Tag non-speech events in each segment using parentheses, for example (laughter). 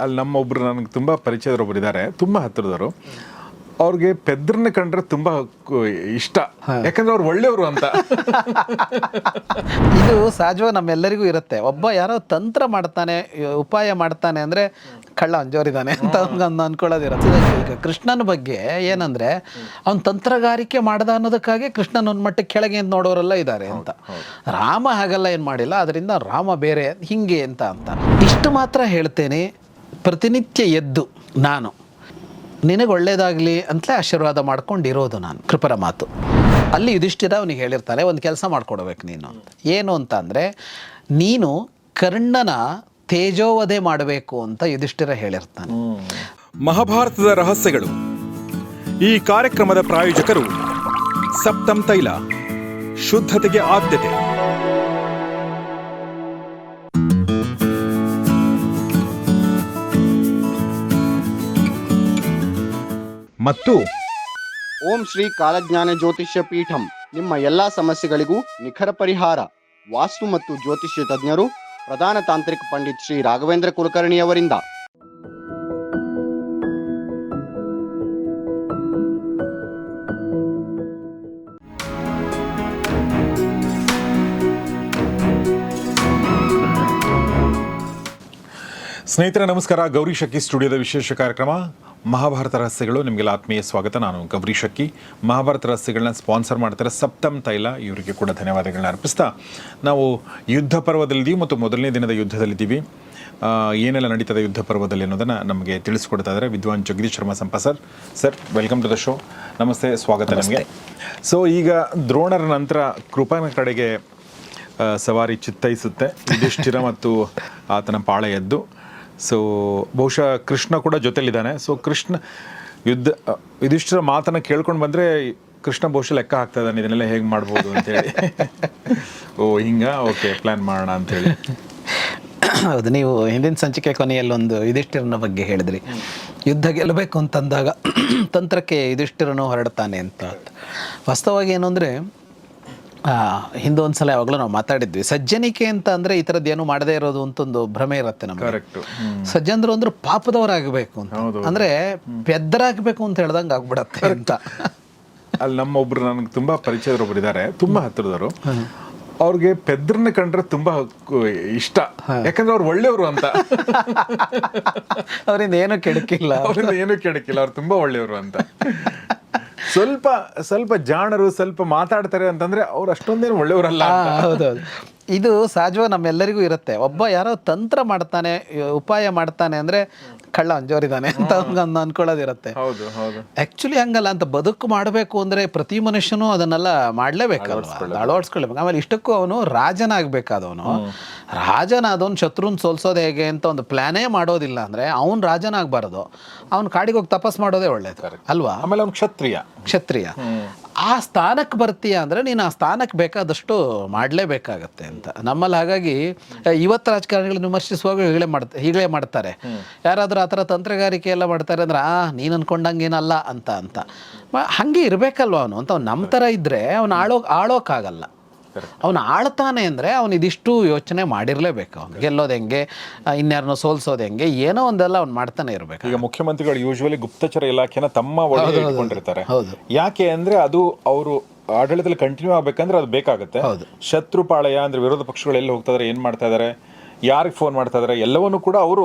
ಅಲ್ಲಿ ನಮ್ಮೊಬ್ರು ನನಗೆ ತುಂಬ ಪರಿಚಯದವರೊಬ್ರು ಇದ್ದಾರೆ ತುಂಬ ಹತ್ತಿರದವರು ಅವ್ರಿಗೆ ಪೆದ್ರನ್ನ ಕಂಡ್ರೆ ತುಂಬ ಇಷ್ಟ. ಯಾಕಂದ್ರೆ ಅವ್ರು ಒಳ್ಳೆಯವರು ಅಂತ. (laughs) ಇದು ಸಹಜವಾಗಿ ನಮ್ಮೆಲ್ಲರಿಗೂ ಇರುತ್ತೆ. ಒಬ್ಬ ಯಾರೋ ತಂತ್ರ ಮಾಡ್ತಾನೆ ಉಪಾಯ ಮಾಡ್ತಾನೆ ಅಂದ್ರೆ ಕಳ್ಳ ಅಂಜೋರಿದ್ದಾನೆ ಅಂತ ಅವ್ನ್ಗ್ ಅನ್ಕೊಳ್ಳೋದಿರುತ್ತೆ ಕೃಷ್ಣನ ಬಗ್ಗೆ ಏನಂದ್ರೆ ಅವ್ನು ತಂತ್ರಗಾರಿಕೆ ಮಾಡ್ದ ಅನ್ನೋದಕ್ಕಾಗಿ ಕೃಷ್ಣನ ಒಂದು ಮಟ್ಟಕ್ಕೆ ಕೆಳಗೆ ಅಂತ ನೋಡೋರೆಲ್ಲ ಇದ್ದಾರೆ ಅಂತ. ರಾಮ ಹಾಗೆಲ್ಲ ಏನು ಮಾಡಿಲ್ಲ ಅದರಿಂದ ರಾಮ ಬೇರೆ ಹಿಂಗೆ ಅಂತ ಅಂತ ಇಷ್ಟು ಮಾತ್ರ ಹೇಳ್ತೇನೆ. ಪ್ರತಿನಿತ್ಯ ಎದ್ದು ನಾನು, ನಿನಗೆ ಒಳ್ಳೇದಾಗಲಿ ಅಂತಲೇ ಆಶೀರ್ವಾದ ಮಾಡ್ಕೊಂಡಿರೋದು ನಾನು ಕೃಪರ ಮಾತು. ಅಲ್ಲಿ ಯುಧಿಷ್ಠಿರ ಅವನಿಗೆ ಹೇಳಿರ್ತಾರೆ ಒಂದು ಕೆಲಸ ಮಾಡ್ಕೊಡ್ಬೇಕು ನೀನು ಏನು ಅಂತ ಅಂದರೆ, ನೀನು ಕರ್ಣನ ತೇಜೋವಧೆ ಮಾಡಬೇಕು ಅಂತ ಯುಧಿಷ್ಠಿರ ಹೇಳಿರ್ತಾನೆ. ಮಹಾಭಾರತದ ರಹಸ್ಯಗಳು. ಈ ಕಾರ್ಯಕ್ರಮದ ಪ್ರಾಯೋಜಕರು ಸಪ್ತಂ ತೈಲ, ಶುದ್ಧತೆಗೆ ಆದ್ಯತೆ. ಮತ್ತು ಓಂ ಶ್ರೀ ಕಾಲಜ್ಞಾನ ಜ್ಯೋತಿಷ್ಯ ಪೀಠಂ. ನಿಮ್ಮ ಎಲ್ಲಾ ಸಮಸ್ಯೆಗಳಿಗೂ ನಿಖರ ಪರಿಹಾರ. ವಾಸ್ತು ಮತ್ತು ಜ್ಯೋತಿಷ್ಯ ತಜ್ಞರು ಪ್ರಧಾನ ತಾಂತ್ರಿಕ ಪಂಡಿತ್ ಶ್ರೀ ರಾಘವೇಂದ್ರ ಕುಲಕರ್ಣಿ ಅವರಿಂದ ಸ್ನೇಹಿತರೆ ನಮಸ್ಕಾರ. ಗೌರಿ ಶಕ್ತಿ ಸ್ಟುಡಿಯೋದ ವಿಶೇಷ ಕಾರ್ಯಕ್ರಮ. ಮಹಾಭಾರತ ರಹಸ್ಯಗಳು ನಿಮಗೆಲ್ಲ ಆತ್ಮೀಯ ಸ್ವಾಗತ. ನಾನು ಗೌರಿ ಶಕ್ಕಿ ಮಹಾಭಾರತ ರಹಸ್ಯಗಳನ್ನ ಸ್ಪಾನ್ಸರ್ ಮಾಡ್ತಾರೆ ಸಪ್ತಮ್ ತೈಲ. ಇವರಿಗೆ ಕೂಡ ಧನ್ಯವಾದಗಳನ್ನ ಅರ್ಪಿಸ್ತಾ. ನಾವು ಯುದ್ಧ ಪರ್ವದಲ್ಲಿದ್ದೀವಿ ಮತ್ತು ಮೊದಲನೇ ದಿನದ ಯುದ್ಧದಲ್ಲಿದ್ದೀವಿ. ಏನೆಲ್ಲ ನಡೀತದೆ ಯುದ್ಧ ಪರ್ವದಲ್ಲಿ ಅನ್ನೋದನ್ನು ನಮಗೆ ತಿಳಿಸ್ಕೊಡ್ತಾ ಇದ್ದಾರೆ ವಿದ್ವಾನ್ Jagadish Sharma ಸಂಪ sir. Sir welcome to the show. Namaste ಸ್ವಾಗತ ನಮಗೆ. ಸೊ ಈಗ ದ್ರೋಣರ ನಂತರ ಕೃಪನ ಕಡೆಗೆ ಸವಾರಿ ಚಿತ್ತೈಸುತ್ತೆ. ಯುಧಿಷ್ಠಿರ ಮತ್ತು ಆತನ ಪಾಳೆ ಎದ್ದು. ಸೊ ಬಹುಶಃ ಕೃಷ್ಣ ಕೂಡ ಜೊತೆಲಿದ್ದಾನೆ. ಸೊ ಕೃಷ್ಣ ಯುದ್ಧ ಆ, ಮಾತನ್ನು ಕೇಳ್ಕೊಂಡು ಬಂದರೆ ಕೃಷ್ಣ ಬಹುಶಃ ಲೆಕ್ಕ ಹಾಕ್ತಾ ಇದ್ದಾನೆ ಇದನ್ನೆಲ್ಲ ಹೇಗೆ ಮಾಡ್ಬೋದು ಅಂತೇಳಿ (laughs) ಓ ಹಿಂಗ? ಓಕೆ ಪ್ಲ್ಯಾನ್ ಮಾಡೋಣ ಅಂತೇಳಿ (coughs) ಹೌದು ನೀವು ಹಿಂದಿನ ಸಂಚಿಕೆ ಕೊನೆಯಲ್ಲಿ ಒಂದು ಯುಧಿಷ್ಠಿರನ ಬಗ್ಗೆ ಹೇಳಿದ್ರಿ. ಯುದ್ಧ ಗೆಲ್ಲಬೇಕು ಅಂತಂದಾಗ (coughs) ತಂತ್ರಕ್ಕೆ ಯುಧಿಷ್ಠಿರನು ಹೊರಡ್ತಾನೆ ಅಂತ. ವಾಸ್ತವವಾಗಿ ಏನು ಅಂದರೆ ಹಿಂದೆ ಒಂದ್ಸಲ ಯಾವಾಗಲೂ ನಾವು ಮಾತಾಡಿದ್ವಿ. ಸಜ್ಜನಿಕೆ ಅಂತ ಅಂದ್ರೆ ಈ ಥರದ್ದು ಏನು ಮಾಡದೇ ಇರೋದು ಅಂತ ಒಂದು ಭ್ರಮೆ ಇರುತ್ತೆ ನಮಗೆ. ಸಜ್ಜನರು ಅಂದ್ರೆ ಪಾಪದವರಾಗಬೇಕು ಅಂತ. ಅಂದ್ರೆ ಪೆದ್ದರಾಗಬೇಕು ಅಂತ ಹೇಳ್ದಂಗೆ ಆಗ್ಬಿಡತ್ತೆ ಅಂತ. ಅಲ್ಲಿ ನಮ್ಮೊಬ್ರು ನನಗೆ ತುಂಬ ಒಬ್ಬರು ಇದ್ದಾರೆ ತುಂಬಾ ಹತ್ತಿರದವರು ಅವ್ರಿಗೆ ಪೆದ್ರನ್ನ ಕಂಡ್ರೆ ತುಂಬಾ ಇಷ್ಟ. ಯಾಕಂದ್ರೆ ಅವ್ರು ಒಳ್ಳೆಯವರು ಅಂತ. (laughs) ಅವರಿಂದ ಏನು ಕೆಡಕಿಲ್ಲ. ಅವರಿಂದ ಏನು ಕೆಡಕಿಲ್ಲ. ಅವ್ರು ತುಂಬಾ ಒಳ್ಳೆಯವರು ಅಂತ. ಸ್ವಲ್ಪ ಸ್ವಲ್ಪ ಜಾಣರು ಸ್ವಲ್ಪ ಮಾತಾಡ್ತಾರೆ ಅಂತಂದ್ರೆ ಅವ್ರು ಅಷ್ಟೊಂದೇನು ಒಳ್ಳೆಯವರಲ್ಲ ಹೌದೌದು. ಇದು ಸಹಜವಾಗಿ ನಮ್ಮೆಲ್ಲರಿಗೂ ಇರುತ್ತೆ. ಒಬ್ಬ ಯಾರೋ ತಂತ್ರ ಮಾಡ್ತಾನೆ ಉಪಾಯ ಮಾಡ್ತಾನೆ ಅಂದ್ರೆ ಕಳ್ಳ ಅಂಜೋರಿದಾನೆ ಅಂತ ಅವ್ನ್ಗ್ ಅನ್ಕೊಳ್ಳೋದಿರುತ್ತೆ. ಹೌದು ಹೌದು. ಆಕ್ಚುಲಿ ಹಂಗಲ್ಲ ಅಂತ ಬದುಕು ಮಾಡಬೇಕು ಅಂದ್ರೆ ಪ್ರತಿ ಮನುಷ್ಯನೂ ಅದನ್ನೆಲ್ಲ ಮಾಡ್ಲೇಬೇಕು ಅಳವಡಿಸ್ಕೊಳ್ಬೇಕು. ಆಮೇಲೆ ಇಷ್ಟಕ್ಕೂ ಅವನು ರಾಜನಾಗಬೇಕಾದವನು. ರಾಜನಾದವನು ಶತ್ರುನ್ ಸೋಲ್ಸೋದು ಹೇಗೆ ಅಂತ ಒಂದು ಪ್ಲಾನೇ ಮಾಡೋದಿಲ್ಲ ಅಂದ್ರೆ ಅವನು ರಾಜನಾಗಬಾರದು. ಅವ್ನು ಕಾಡಿಗೆ ಹೋಗಿ ತಪಸ್ ಮಾಡೋದೇ ಒಳ್ಳೇದು. ಅಲ್ವಾ? ಆಮೇಲೆ ಅವ್ನು ಕ್ಷತ್ರಿಯ. ಕ್ಷತ್ರಿಯ. ಆ ಸ್ಥಾನಕ್ಕೆ ಬರ್ತೀಯ ಅಂದರೆ ನೀನು ಆ ಸ್ಥಾನಕ್ಕೆ ಬೇಕಾದಷ್ಟು ಮಾಡಲೇಬೇಕಾಗತ್ತೆ ಅಂತ. ನಮ್ಮಲ್ಲಿ ಹಾಗಾಗಿ ಇವತ್ತು ರಾಜಕಾರಣಿಗಳನ್ನ ವಿಮರ್ಶಿಸುವಾಗ ಹೀಗೆ ಮಾಡ್ತಾ ಹೀಗೆ ಮಾಡ್ತಾರೆ. ಯಾರಾದರೂ ಆ ಥರ ತಂತ್ರಗಾರಿಕೆ ಎಲ್ಲ ಮಾಡ್ತಾರೆ ಅಂದ್ರೆ ಆ ನೀನು ಅನ್ಕೊಂಡಂಗೇನಲ್ಲ ಅಂತ ಅಂತ. ಹಾಗೆ ಇರಬೇಕಲ್ವ ಅವನು? ಅಂತ ಅವ್ನು ನಮ್ಮ ಥರ ಇದ್ದರೆ ಅವನು ಆಳೋ ಆಳೋಕ್ಕಾಗಲ್ಲ ಅವನು ಆಳ್ತಾನೆ ಅಂದರೆ ಅವನು ಇದಿಷ್ಟು ಯೋಚನೆ ಮಾಡಿರಲೇಬೇಕು. ಅವ್ನು ಗೆಲ್ಲೋದು ಹೆಂಗೆ ಇನ್ಯಾರನ್ನ ಸೋಲ್ಸೋದು ಹೆಂಗೆ ಏನೋ ಒಂದೆಲ್ಲ ಅವ್ನು ಮಾಡ್ತಾನೆ ಇರಬೇಕು. ಈಗ ಮುಖ್ಯಮಂತ್ರಿಗಳು ಯೂಶುವಲಿ ಗುಪ್ತಚರ ಇಲಾಖೆನ ತಮ್ಮ ಒಳಗೆ ಇಟ್ಕೊಂಡಿರ್ತಾರೆ. ಹೌದು. ಯಾಕೆ ಅಂದರೆ ಅದು ಅವರು ಆಡಳಿತದಲ್ಲಿ ಕಂಟಿನ್ಯೂ ಆಗಬೇಕಂದ್ರೆ ಅದು ಬೇಕಾಗುತ್ತೆ. ಹೌದು. ಶತ್ರು ಪಾಳಯ ಅಂದರೆ ವಿರೋಧ ಪಕ್ಷಗಳು ಎಲ್ಲಿ ಹೋಗ್ತಾ ಇದಾರೆ ಮಾಡ್ತಾಯಿದ್ದಾರೆ ಮಾಡ್ತಾ ಇದಾರೆ ಯಾರಿಗೆ ಫೋನ್ ಮಾಡ್ತಾ ಇದಾರೆ ಎಲ್ಲವನ್ನು ಕೂಡ ಅವರು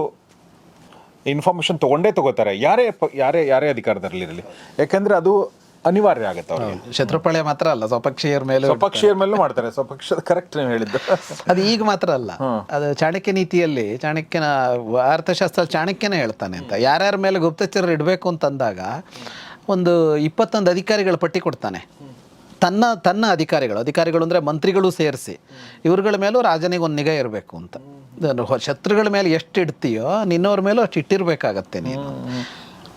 ಇನ್ಫಾರ್ಮೇಷನ್ ತಗೊಂಡೇ ತಗೋತಾರೆ. ಯಾರೇ ಯಾರೇ ಯಾರೇ ಅಧಿಕಾರದಲ್ಲಿರಲಿ. ಯಾಕೆಂದರೆ ಅದು ಅನಿವಾರ್ಯ ಆಗುತ್ತೆ ಅವ್ರಿಗೆ. ಶತ್ರುಪಾಳ್ಯ ಮಾತ್ರ ಅಲ್ಲ ಸ್ವಪಕ್ಷೀಯರ ಮೇಲೆ ಸ್ವಪಕ್ಷೀಯರ ಮೇಲೂ ಮಾಡ್ತಾರೆ. ಸ್ವಪಕ್ಷದ ಕರೆಕ್ಟ್ ನೀವು ಹೇಳಿದ್ದು. (laughs) ಅದು ಈಗ ಮಾತ್ರ ಅಲ್ಲ. ಅದು ಚಾಣಕ್ಯ ನೀತಿಯಲ್ಲಿ ಚಾಣಕ್ಯನ ಅರ್ಥಶಾಸ್ತ್ರ ಚಾಣಕ್ಯನೇ ಹೇಳ್ತಾನೆ ಅಂತ. ಯಾರ್ಯಾರ ಮೇಲೆ ಗುಪ್ತಚರ ಇಡಬೇಕು ಅಂತಂದಾಗ ಒಂದು ಇಪ್ಪತ್ತೊಂದು ಅಧಿಕಾರಿಗಳ ಪಟ್ಟಿ ಕೊಡ್ತಾನೆ. ತನ್ನ ತನ್ನ ಅಧಿಕಾರಿಗಳು ಅಧಿಕಾರಿಗಳು ಅಂದರೆ ಮಂತ್ರಿಗಳು ಸೇರಿಸಿ ಇವ್ರುಗಳ ಮೇಲೂ ರಾಜನಿಗೆ ಒಂದು ನಿಗಾ ಇರಬೇಕು ಅಂತ. ಶತ್ರುಗಳ ಮೇಲೆ ಎಷ್ಟು ಇಡ್ತೀಯೋ ನಿನ್ನವ್ರ ಮೇಲೂ ಅಷ್ಟು ಇಟ್ಟಿರಬೇಕಾಗತ್ತೆ ನೀನು.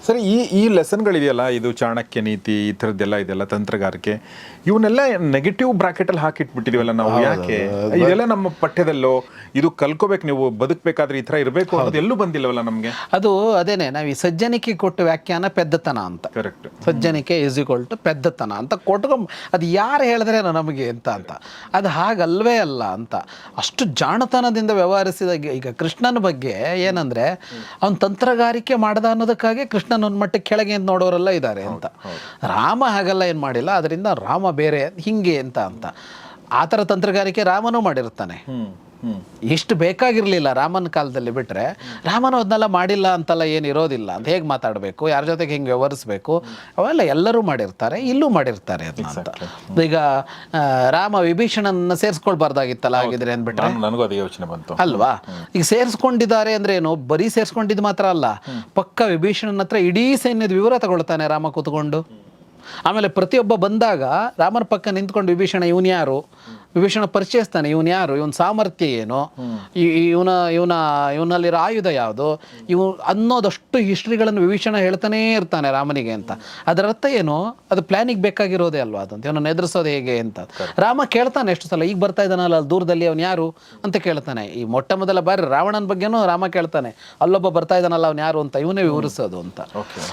ಸರಿ ಈ ಈ ಲೆಸನ್ಗಳಿದೆಯಲ್ಲ ಇದು ಚಾಣಕ್ಯ ನೀತಿ ಈ ಥರದ್ದೆಲ್ಲ ಇದೆಲ್ಲ ತಂತ್ರಗಾರಿಕೆ ಇವನ್ನೆಲ್ಲ ನೆಗೆಟಿವ್ ಬ್ರಾಕೆಟಲ್ಲಿ ಹಾಕಿಟ್ಬಿಟ್ಟಿದೀವಲ್ಲ ನಾವು ಯಾಕೆ? ಇದೆಲ್ಲ ನಮ್ಮ ಪಠ್ಯದಲ್ಲೋ ಇದು ಕಲ್ಕೋಬೇಕು ನೀವು ಬದುಕಬೇಕಾದ್ರೆ ಈ ಥರ ಇರಬೇಕು ಅನ್ನೋದು ಎಲ್ಲೂ ಬಂದಿಲ್ಲವಲ್ಲ ನಮಗೆ? ಅದು ಅದೇನೆ ನಾವು ಈ ಸಜ್ಜನಿಕೆ ಕೊಟ್ಟ ವ್ಯಾಖ್ಯಾನ ಪೆದ್ದತನ ಅಂತ. ಕರೆಕ್ಟ್ ಸಜ್ಜನಿಕೆ ಇಸ್ ಈಕ್ವಲ್ ಟು ಪೆದ್ದತನ ಅಂತ ಕೊಟ್ಕೊಂಬ ಅದು ಯಾರು ಹೇಳಿದ್ರೆ ನಮಗೆ ಅಂತ ಅಂತ. ಅದು ಹಾಗಲ್ವೇ ಅಲ್ಲ ಅಂತ. ಅಷ್ಟು ಜಾಣತನದಿಂದ ವ್ಯವಹರಿಸಿದ ಈಗ- ಕೃಷ್ಣನ ಬಗ್ಗೆ ಏನಂದ್ರೆ ಅವನು ತಂತ್ರಗಾರಿಕೆ ಮಾಡ್ದ ಅನ್ನೋದಕ್ಕಾಗಿ ಕೃಷ್ಣನ ಒಂದು ಮಟ್ಟಕ್ಕೆ ಕೆಳಗೆ ಅಂತ ನೋಡೋರೆಲ್ಲ ಇದ್ದಾರೆ ಅಂತ. ರಾಮ ಹಾಗೆಲ್ಲ ಏನು ಮಾಡಿಲ್ಲ ಅದರಿಂದ ರಾಮ ಬೇರೆ ಹಿಂಗೆ ಅಂತ ಅಂತ. ಆ ಥರ ತಂತ್ರಗಾರಿಕೆ ರಾಮನೂ ಮಾಡಿರ್ತಾನೆ ಇಷ್ಟು ಬೇಕಾಗಿರಲಿಲ್ಲ ರಾಮನ ಕಾಲದಲ್ಲಿ ಬಿಟ್ರೆ ರಾಮನು ಅದನ್ನೆಲ್ಲ ಮಾಡಿಲ್ಲ ಅಂತೆಲ್ಲ ಏನು ಇರೋದಿಲ್ಲ ಅಂತ ಹೇಗೆ ಮಾತಾಡಬೇಕು ಯಾರ ಜೊತೆಗೆ ಹೆಂಗೆ ವ್ಯವಹರಿಸ್ಬೇಕು ಅವೆಲ್ಲ ಎಲ್ಲರೂ ಮಾಡಿರ್ತಾರೆ ಇಲ್ಲೂ ಮಾಡಿರ್ತಾರೆ ಅದನ್ನ ಅಂತ. ಈಗ ರಾಮ ವಿಭೀಷಣನ ಸೇರಿಸ್ಕೊಳ್ಬಾರ್ದಾಗಿತ್ತಲ್ಲ ಆಗಿದ್ರೆ ಅಂದ್ಬಿಟ್ರೆ? ನನಗೂ ಅದೇ ಯೋಚನೆ ಬಂತು. ಅಲ್ವಾ? ಈಗ ಸೇರಿಸ್ಕೊಂಡಿದ್ದಾರೆ ಅಂದ್ರೆ ಏನು? ಬರೀ ಸೇರಿಸ್ಕೊಂಡಿದ್ದು ಮಾತ್ರ ಅಲ್ಲ. ಪಕ್ಕ ವಿಭೀಷಣನ ಹತ್ರ ಇಡೀ ಸೈನ್ಯದ ವಿವರ ತಗೊಳ್ತಾನೆ ರಾಮ ಕೂತ್ಕೊಂಡು. ಆಮೇಲೆ ಪ್ರತಿಯೊಬ್ಬ ಬಂದಾಗ ರಾಮನ ಪಕ್ಕ ನಿಂತ್ಕೊಂಡು ವಿಭೀಷಣ ಇವನ್ ಯಾರು? ವಿಭೀಷಣ ಪರಿಚಯಿಸ್ತಾನೆ ಇವನು ಯಾರು? ಇವನ ಸಾಮರ್ಥ್ಯ ಏನು? ಇವನ ಇವನ ಇವನಲ್ಲಿರೋ ಆಯುಧ ಯಾವುದು? ಇವ್ ಅನ್ನೋದಷ್ಟು ಹಿಸ್ಟ್ರಿಗಳನ್ನು ವಿಭೀಷಣ ಹೇಳ್ತಾನೇ ಇರ್ತಾನೆ ರಾಮನಿಗೆ ಅಂತ. ಅದರ ಅರ್ಥ ಏನು? ಅದು ಪ್ಲಾನಿಗೆ ಬೇಕಾಗಿರೋದೇ ಅಲ್ವಾ ಅದಂತ ಇವನನ್ನು ಎದುರಿಸೋದು ಹೇಗೆ ಅಂತ. ರಾಮ ಕೇಳ್ತಾನೆ ಎಷ್ಟು ಸಲ ಈಗ ಬರ್ತಾ ಇದ್ದಾನಲ್ಲ ಅಲ್ಲಿ ದೂರದಲ್ಲಿ ಅವನು ಯಾರು? ಅಂತ ಕೇಳ್ತಾನೆ. ಈ ಮೊಟ್ಟ ಮೊದಲ ಬಾರಿ ರಾವಣನ ಬಗ್ಗೆನೂ ರಾಮ ಕೇಳ್ತಾನೆ ಅಲ್ಲೊಬ್ಬ ಬರ್ತಾ ಇದ್ದಾನಲ್ಲ ಅವನು ಯಾರು? ಅಂತ ಇವನೇ ವಿವರಿಸೋದು ಅಂತ.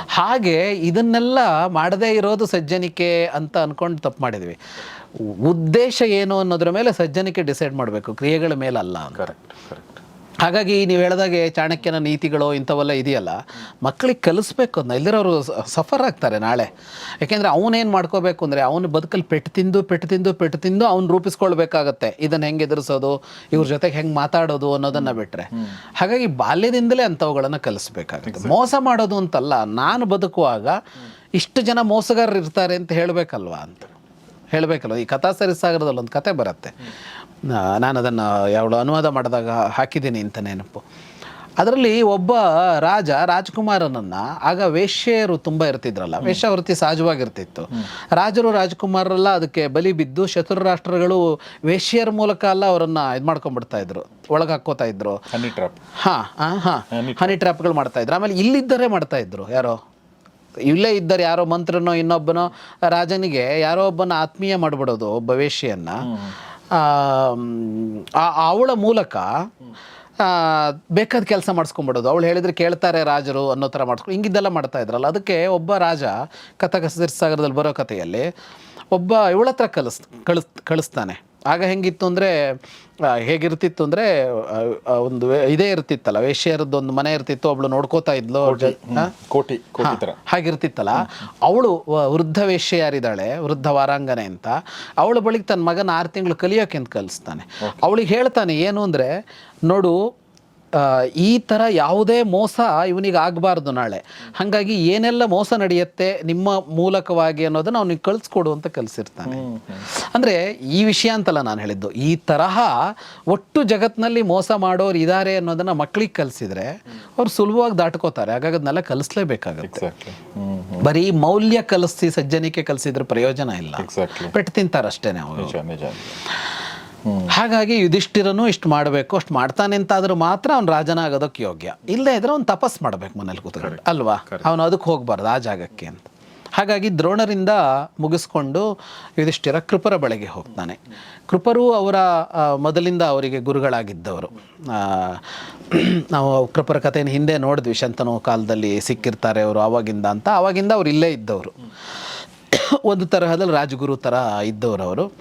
ಹಾಗೆ ಇದನ್ನೆಲ್ಲ ಮಾಡದೇ ಇರೋದು ಸಜ್ಜನಿಕೆ ಅಂತ ಅನ್ಕೊಂಡು ತಪ್ಪು ಮಾಡಿದ್ವಿ. ಉದ್ದೇಶ ಏನು ಅನ್ನೋದ್ರ ಮೇಲೆ ಸಜ್ಜನಿಕೆ ಡಿಸೈಡ್ ಮಾಡಬೇಕು ಕ್ರಿಯೆಗಳ ಮೇಲಲ್ಲ ಕರೆಕ್ಟ್ ಕರೆಕ್ಟ್ ಹಾಗಾಗಿ ನೀವು ಹೇಳಿದಾಗೆ ಚಾಣಕ್ಯನ ನೀತಿಗಳು ಇಂಥವೆಲ್ಲ ಇದೆಯಲ್ಲ ಮಕ್ಕಳಿಗೆ ಕಲಿಸ್ಬೇಕು ಅದನ್ನ ಇಲ್ದಿರ ಅವರು ಸಫರ್ ಆಗ್ತಾರೆ ನಾಳೆ. ಯಾಕೆಂದರೆ ಅವನೇನು ಮಾಡ್ಕೋಬೇಕು ಅಂದರೆ ಅವನು ಬದುಕಲ್ಲಿ ಪೆಟ್ಟು ತಿಂದು ಪೆಟ್ಟು ತಿಂದು ಪೆಟ್ಟು ತಿಂದು ಅವ್ನು ರೂಪಿಸ್ಕೊಳ್ಬೇಕಾಗತ್ತೆ. ಇದನ್ನು ಹೆಂಗೆ ಎದುರಿಸೋದು ಇವ್ರ ಜೊತೆಗೆ ಹೆಂಗೆ ಮಾತಾಡೋದು ಅನ್ನೋದನ್ನು ಬಿಟ್ಟರೆ ಹಾಗಾಗಿ ಬಾಲ್ಯದಿಂದಲೇ ಅಂಥವುಗಳನ್ನು ಕಲಿಸ್ಬೇಕಾಗುತ್ತೆ. ಮೋಸ ಮಾಡೋದು ಅಂತಲ್ಲ ನಾನು ಬದುಕುವಾಗ ಇಷ್ಟು ಜನ ಮೋಸಗಾರರು ಇರ್ತಾರೆ ಅಂತ ಹೇಳಬೇಕಲ್ವಾ ಅಂತ. ಹೇಳಬೇಕಲ್ವ ಈ ಕಥಾ ಸರಿಸಾಗರದಲ್ಲಿ ಒಂದು ಕತೆ ಬರುತ್ತೆ. ನಾನು ಅದನ್ನು ಯಾವಳು ಅನುವಾದ ಮಾಡಿದಾಗ ಹಾಕಿದ್ದೀನಿ ಅಂತ ನೆನಪು. ಅದರಲ್ಲಿ ಒಬ್ಬ ರಾಜ ರಾಜ್ಕುಮಾರನನ್ನು ಆಗ ವೇಶ್ಯೆಯರು ತುಂಬ ಇರ್ತಿದ್ರಲ್ಲ ವೇಶ್ಯಾವೃತ್ತಿ ಸಹಜವಾಗಿರ್ತಿತ್ತು. ರಾಜರು ರಾಜ್ಕುಮಾರರೆಲ್ಲ ಅದಕ್ಕೆ ಬಲಿ ಬಿದ್ದು ಶತ್ರು ರಾಷ್ಟ್ರಗಳು ವೇಶ್ಯರ ಮೂಲಕ ಅಲ್ಲ ಅವರನ್ನು ಇದು ಮಾಡ್ಕೊಂಡ್ಬಿಡ್ತಾ ಇದ್ರು ಒಳಗೆ ಹಾಕೋತಾ ಇದ್ರು. Honey trap. ಹಾಂ ಹಾಂ. ಹಾಂ ಹನಿ ಟ್ರಾಪ್ಗಳು ಮಾಡ್ತಾ ಇದ್ರು. ಆಮೇಲೆ ಇಲ್ಲಿದ್ದರೆ ಮಾಡ್ತಾ ಇದ್ರು ಯಾರೋ? ಇಲ್ಲೇ ಇದ್ದಾರೆ ಯಾರೋ ಮಂತ್ರನೋ ಇನ್ನೊಬ್ಬನೋ ರಾಜನಿಗೆ ಯಾರೋ ಒಬ್ಬನ ಆತ್ಮೀಯ ಮಾಡಿಬಿಡೋದು ಒಬ್ಬ ಆ ಅವಳ ಮೂಲಕ ಬೇಕಾದ ಕೆಲಸ ಮಾಡಿಸ್ಕೊಂಬಿಡೋದು. ಅವಳು ಹೇಳಿದ್ರೆ ಕೇಳ್ತಾರೆ ರಾಜರು ಅನ್ನೋ ಥರ ಮಾಡಿಸ್ಕೊಂಡು ಹಿಂಗಿದ್ದೆಲ್ಲ ಮಾಡ್ತಾ ಇದ್ರಲ್ಲ, ಅದಕ್ಕೆ ಒಬ್ಬ ರಾಜ ಕಥಕ ಸಾಗರದಲ್ಲಿ ಬರೋ ಕಥೆಯಲ್ಲಿ ಒಬ್ಬ ಇವಳ ಹತ್ರ ಕಲಿಸ್, ಕಳಿಸ್, ಕಳಿಸ್ತಾನೆ. ಆಗ ಹೆಂಗಿತ್ತು ಅಂದರೆ ಹೇಗಿರ್ತಿತ್ತು ಅಂದರೆ ಒಂದು ಇದೇ ಇರ್ತಿತ್ತಲ್ಲ ವೇಶ್ಯರದ್ದು ಒಂದು ಮನೆ ಇರ್ತಿತ್ತು ಅವಳು ನೋಡ್ಕೋತಾ ಇದ್ಲು? ಕೋಟಿ. ಹಾಗಿರ್ತಿತ್ತಲ್ಲ. ಅವಳು ವೃದ್ಧ ವೇಶ್ಯ ಯಾರಿದ್ದಾಳೆ ವೃದ್ಧ ವಾರಾಂಗನೆ ಅಂತ. ಅವಳ ಬಳಿಗೆ ತನ್ನ ಮಗನ ಆರು ತಿಂಗಳು ಕಲಿಯೋಕೆ ಅಂತ ಕಲಿಸ್ತಾನೆ ಅವಳಿಗೆ ಹೇಳ್ತಾನೆ ಏನು ಅಂದರೆ ನೋಡು ಈ ಥರ ಯಾವುದೇ ಮೋಸ ಇವನಿಗೆ ಆಗಬಾರ್ದು ನಾಳೆ. ಹಾಗಾಗಿ ಏನೆಲ್ಲ ಮೋಸ ನಡೆಯುತ್ತೆ ನಿಮ್ಮ ಮೂಲಕವಾಗಿ ಅನ್ನೋದನ್ನು ಅವನಿಗೆ ಕಳಿಸ್ಕೊಡುವಂಥ ಕಲಿಸಿರ್ತಾನೆ. ಅಂದರೆ ಈ ವಿಷಯ ಅಂತಲ್ಲ ನಾನು ಹೇಳಿದ್ದು. ಈ ತರಹ ಒಟ್ಟು ಜಗತ್ತಿನಲ್ಲಿ ಮೋಸ ಮಾಡೋರು ಇದ್ದಾರೆ ಅನ್ನೋದನ್ನ ಮಕ್ಕಳಿಗೆ ಕಲಿಸಿದ್ರೆ ಅವ್ರು ಸುಲಭವಾಗಿ ದಾಟ್ಕೋತಾರೆ. ಹಾಗಾಗಿ ಅದನ್ನೆಲ್ಲ ಕಲಿಸ್ಲೇಬೇಕಾಗುತ್ತೆ. ಬರೀ ಮೌಲ್ಯ ಕಲಿಸಿ ಸಜ್ಜನಿಕೆ ಕಲಿಸಿದ್ರೆ ಪ್ರಯೋಜನ ಇಲ್ಲ. ಪೆಟ್ಟು ತಿಂತಾರಷ್ಟೇ ಅವರು. ಹಾಗಾಗಿ ಯುಧಿಷ್ಠಿರನು ಇಷ್ಟು ಮಾಡಬೇಕು ಅಷ್ಟು ಮಾಡ್ತಾನೆ ಅಂತಾದ್ರೂ ಮಾತ್ರ ಅವ್ನು ರಾಜನಾಗೋದಕ್ಕೆ ಯೋಗ್ಯ. ಇಲ್ಲದೇ ಇದ್ರೆ ಅವ್ನು ತಪಸ್ ಮಾಡ್ಬೇಕು ಮನೇಲಿ ಕೂತ್ಕೊಂಡು ಅಲ್ವಾ? ಅವನು ಅದಕ್ಕೆ ಹೋಗ್ಬಾರ್ದು ಆ ಜಾಗಕ್ಕೆ ಅಂತ. ಹಾಗಾಗಿ ದ್ರೋಣರಿಂದ ಮುಗಿಸ್ಕೊಂಡು ಯುಧಿಷ್ಠಿರ ಕೃಪರ ಬಳಿಗೆ ಹೋಗ್ತಾನೆ. ಕೃಪರು ಅವರ ಮೊದಲಿಂದ ಅವರಿಗೆ ಗುರುಗಳಾಗಿದ್ದವರು. ನಾವು ಕೃಪರ ಕಥೆಯನ್ನು ಹಿಂದೆ ನೋಡಿದ್ವಿ ಶಂತನು ಕಾಲದಲ್ಲಿ ಸಿಕ್ಕಿರ್ತಾರೆ ಅವರು ಆವಾಗಿಂದ ಅಂತ. ಆವಾಗಿಂದ ಅವ್ರು ಇಲ್ಲೇ ಇದ್ದವರು. ಒಂದು ತರಹದಲ್ಲಿ ರಾಜಗುರು ಥರ ಇದ್ದವರು ಅವರು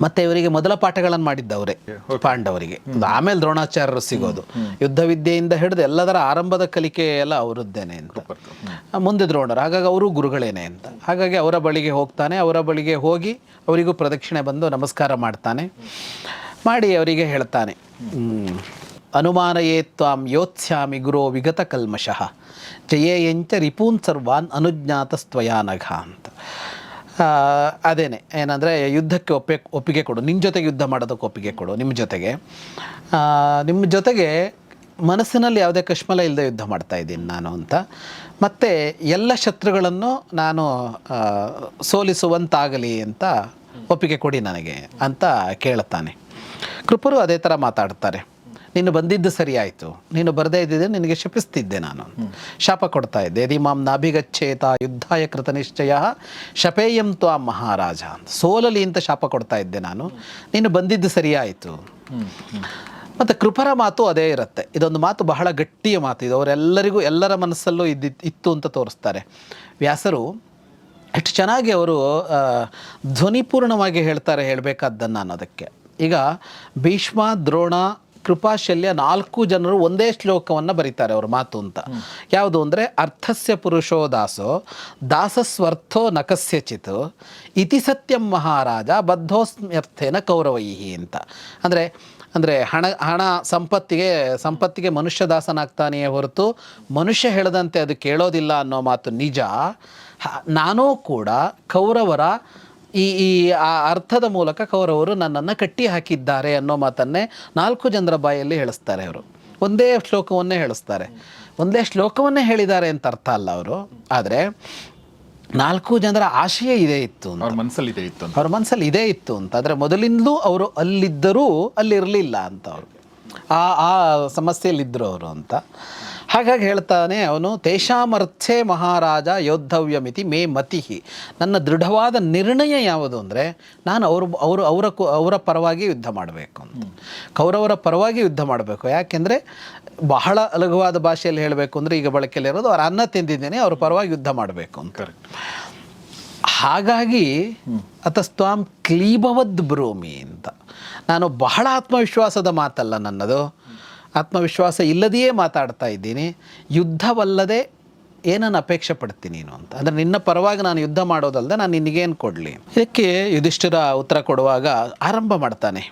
ಮತ್ತೆ ಇವರಿಗೆ ಮೊದಲ ಪಾಠಗಳನ್ನು ಮಾಡಿದ್ದವರೇ ಪಾಂಡವರಿಗೆ. ಆಮೇಲೆ ದ್ರೋಣಾಚಾರ್ಯರು ಸಿಗೋದು. ಯುದ್ಧ ವಿದ್ಯೆಯಿಂದ ಹಿಡಿದು ಎಲ್ಲದರ ಆರಂಭದ ಕಲಿಕೆ ಎಲ್ಲ ಅವರದ್ದೇನೆ ಅಂತ. ಮುಂದೆ ದ್ರೋಣರು ಹಾಗಾಗಿ ಅವರು ಗುರುಗಳೇನೆ ಅಂತ. ಹಾಗಾಗಿ ಅವರ ಬಳಿಗೆ ಹೋಗ್ತಾನೆ ಅವರ ಬಳಿಗೆ ಹೋಗಿ ಅವರಿಗೂ ಪ್ರದಕ್ಷಿಣೆ ಬಂದು ನಮಸ್ಕಾರ ಮಾಡ್ತಾನೆ ಮಾಡಿ ಅವರಿಗೆ ಹೇಳ್ತಾನೆ ಅನುಮಾನ ಅನುಮಾನಯೇ ತ್ವಾಂ ಯೋತ್ಸ್ಯಾಮಿ ಗುರೋ ವಿಗತ ಕಲ್ಮಶಃ ಜಯೇಯಂಚ ರಿಪೂನ್ ಸರ್ವಾನ್ ಅನುಜ್ಞಾತ ಅನುಜ್ಞಾತಸ್ತ್ವಯಾನಘ ಅಂತ. ಅದೇನೆ, ಏನಂದರೆ ಯುದ್ಧಕ್ಕೆ ಒಪ್ಪೆ, ಒಪ್ಪಿಗೆ ಕೊಡು. ನಿಮ್ಮ ಜೊತೆಗೆ ಯುದ್ಧ ಮಾಡೋದಕ್ಕೆ ಒಪ್ಪಿಗೆ ಕೊಡು ನಿಮ್ಮ ಜೊತೆಗೆ. ನಿಮ್ಮ ಜೊತೆಗೆ ಮನಸ್ಸಿನಲ್ಲಿ ಯಾವುದೇ ಕಶ್ಮಲ ಇಲ್ಲದೆ ಯುದ್ಧ ಮಾಡ್ತಾ ಇದ್ದೀನಿ ನಾನು ಅಂತ. ಮತ್ತು ಎಲ್ಲ ಶತ್ರುಗಳನ್ನು ನಾನು ಸೋಲಿಸುವಂತಾಗಲಿ ಅಂತ ಒಪ್ಪಿಗೆ ಕೊಡಿ ನನಗೆ ಅಂತ ಕೇಳುತ್ತಾನೆ. ಕೃಪರು ಅದೇ ಥರ ಮಾತಾಡ್ತಾರೆ. ನೀನು ಬಂದಿದ್ದು ಸರಿಯಾಯಿತು ನೀನು ಬರದೇ ಇದ್ದಿದ್ದೆ, ನಿನಗೆ ಶಪಿಸ್ತಿದ್ದೆ ನಾನು. ಶಾಪ ಕೊಡ್ತಾ ಇದ್ದೆ. ಯದಿ ಮಾಂ ನಾಭಿಗಚ್ಚೇತ ಯುದ್ಧಾಯ ಕೃತ ನಿಶ್ಚಯ. ಶಪೇಯಂ ತ್ವಾ ಮಹಾರಾಜ ಸೋಲಲಿ ಅಂತ ಶಾಪ ಕೊಡ್ತಾ ಇದ್ದೆ ನಾನು. ನೀನು ಬಂದಿದ್ದು ಸರಿಯಾಯಿತು ಮತ್ತು ಕೃಪರ ಮಾತು ಅದೇ ಇರುತ್ತೆ. ಇದೊಂದು ಮಾತು ಬಹಳ ಗಟ್ಟಿಯ ಮಾತು. ಇದು ಅವರೆಲ್ಲರಿಗೂ, ಎಲ್ಲರ ಮನಸ್ಸಲ್ಲೂ ಇದ್ದಿ, ಇತ್ತು ಅಂತ ತೋರಿಸ್ತಾರೆ. ವ್ಯಾಸರು ಎಷ್ಟು ಚೆನ್ನಾಗಿ ಅವರು ಧ್ವನಿಪೂರ್ಣವಾಗಿ ಹೇಳ್ತಾರೆ ಹೇಳಬೇಕಾದ್ದನ್ನು ಅನ್ನೋದಕ್ಕೆ ಈಗ ಭೀಷ್ಮ, ದ್ರೋಣ ಕೃಪಾಶಲ್ಯ ನಾಲ್ಕು ಜನರು ಒಂದೇ ಶ್ಲೋಕವನ್ನು ಬರೀತಾರೆ ಅವ್ರ ಮಾತು ಅಂತ. ಯಾವುದು ಅಂದರೆ, ಅರ್ಥಸ್ಯ ಪುರುಷೋ ದಾಸೋ, ದಾಸಸ್ವರ್ಥೋ ನಕಸ್ಯಚಿತ್, ಇತಿ ಸತ್ಯಂ ಮಹಾರಾಜ ಬದ್ಧೋಸ್ಮ್ಯರ್ಥೇನ ಕೌರವೈಹಿ ಅಂತ. ಅಂದರೆ ಅಂದರೆ ಹಣ ಹಣ ಸಂಪತ್ತಿಗೆ ಸಂಪತ್ತಿಗೆ ಮನುಷ್ಯ ದಾಸನಾಗ್ತಾನೆಯೇ ಹೊರತು ಮನುಷ್ಯ ಹೇಳದಂತೆ ಅದು ಕೇಳೋದಿಲ್ಲ ಅನ್ನೋ ಮಾತು ನಿಜ. ನಾನೂ ಕೂಡ ಕೌರವರ ಈ ಈ ಆ ಅರ್ಥದ ಮೂಲಕ ಕೌರವರು ನನ್ನನ್ನು ಕಟ್ಟಿ ಹಾಕಿದ್ದಾರೆ ಅನ್ನೋ ಮಾತನ್ನೇ ನಾಲ್ಕು ಜನರ ಬಾಯಲ್ಲಿ ಹೇಳಿಸ್ತಾರೆ ಅವರು. ಒಂದೇ ಶ್ಲೋಕವನ್ನೇ ಹೇಳಿಸ್ತಾರೆ. ಒಂದೇ ಶ್ಲೋಕವನ್ನೇ ಹೇಳಿದ್ದಾರೆ ಅಂತ ಅರ್ಥ ಅಲ್ಲ ಅವರು. ಆದರೆ ನಾಲ್ಕು ಜನರ ಆಶಯ ಇದೇ ಇತ್ತು ಅವ್ರ ಮನಸ್ಸಲ್ಲಿ ಇದೇ ಇತ್ತು ಅವ್ರ ಮನಸ್ಸಲ್ಲಿ ಇದೇ ಇತ್ತು ಅಂತ. ಆದರೆ ಮೊದಲಿಂದಲೂ ಅವರು ಅಲ್ಲಿದ್ದರೂ ಅಲ್ಲಿರಲಿಲ್ಲ ಅಂತ ಅವರು. ಆ ಆ ಸಮಸ್ಯೆಯಲ್ಲಿದ್ದರು ಅವರು ಅಂತ. ಹಾಗಾಗಿ ಹೇಳ್ತಾನೆ ಅವನು ತೇಷಾಮರ್ಥೆ ಮಹಾರಾಜ ಯೋದ್ಧವ್ಯಮಿತಿ ಮೇ ಮತಿಹಿ. ನನ್ನ ದೃಢವಾದ ನಿರ್ಣಯ ಯಾವುದು ಅಂದರೆ ನಾನು ಅವರು ಅವರು ಅವರ ಅವರ ಪರವಾಗಿ ಯುದ್ಧ ಮಾಡಬೇಕು ಅಂತ. ಕೌರವರ ಪರವಾಗಿ ಯುದ್ಧ ಮಾಡಬೇಕು. ಯಾಕೆಂದರೆ ಬಹಳ ಲಘುವಾದ ಭಾಷೆಯಲ್ಲಿ ಹೇಳಬೇಕು ಅಂದರೆ ಈಗ ಬಳಕೆಯಲ್ಲಿರೋದು ಅವ್ರ ಅನ್ನ ತಿಂದಿದ್ದೇನೆ ಅವ್ರ ಪರವಾಗಿ ಯುದ್ಧ ಮಾಡಬೇಕು ಅಂತ. ಹಾಗಾಗಿ ಅತಸ್ತ್ವಾಂ ಕ್ಲೀಬವದ್ ಭ್ರೂಮಿ ಅಂತ. ನಾನು ಬಹಳ ಆತ್ಮವಿಶ್ವಾಸದ ಮಾತಲ್ಲ ನನ್ನದು. ಆತ್ಮವಿಶ್ವಾಸ ಇಲ್ಲದೆಯೇ ಮಾತಾಡ್ತಾ ಇದ್ದೀನಿ. ಯುದ್ಧವಲ್ಲದೆ ಏನನ್ನು ಅಪೇಕ್ಷೆ ಪಡ್ತೀನಿ ನೀನು ಅಂತ. ಅಂದರೆ ನಿನ್ನ ಪರವಾಗಿ ನಾನು ಯುದ್ಧ ಮಾಡೋದಲ್ಲದೆ ನಾನು ನಿನಗೇನು ಕೊಡಲಿ ಇದಕ್ಕೆ ಯುಧಿಷ್ಠಿರ ಉತ್ತರ ಕೊಡುವಾಗ ಆರಂಭ ಮಾಡ್ತಾನೆ.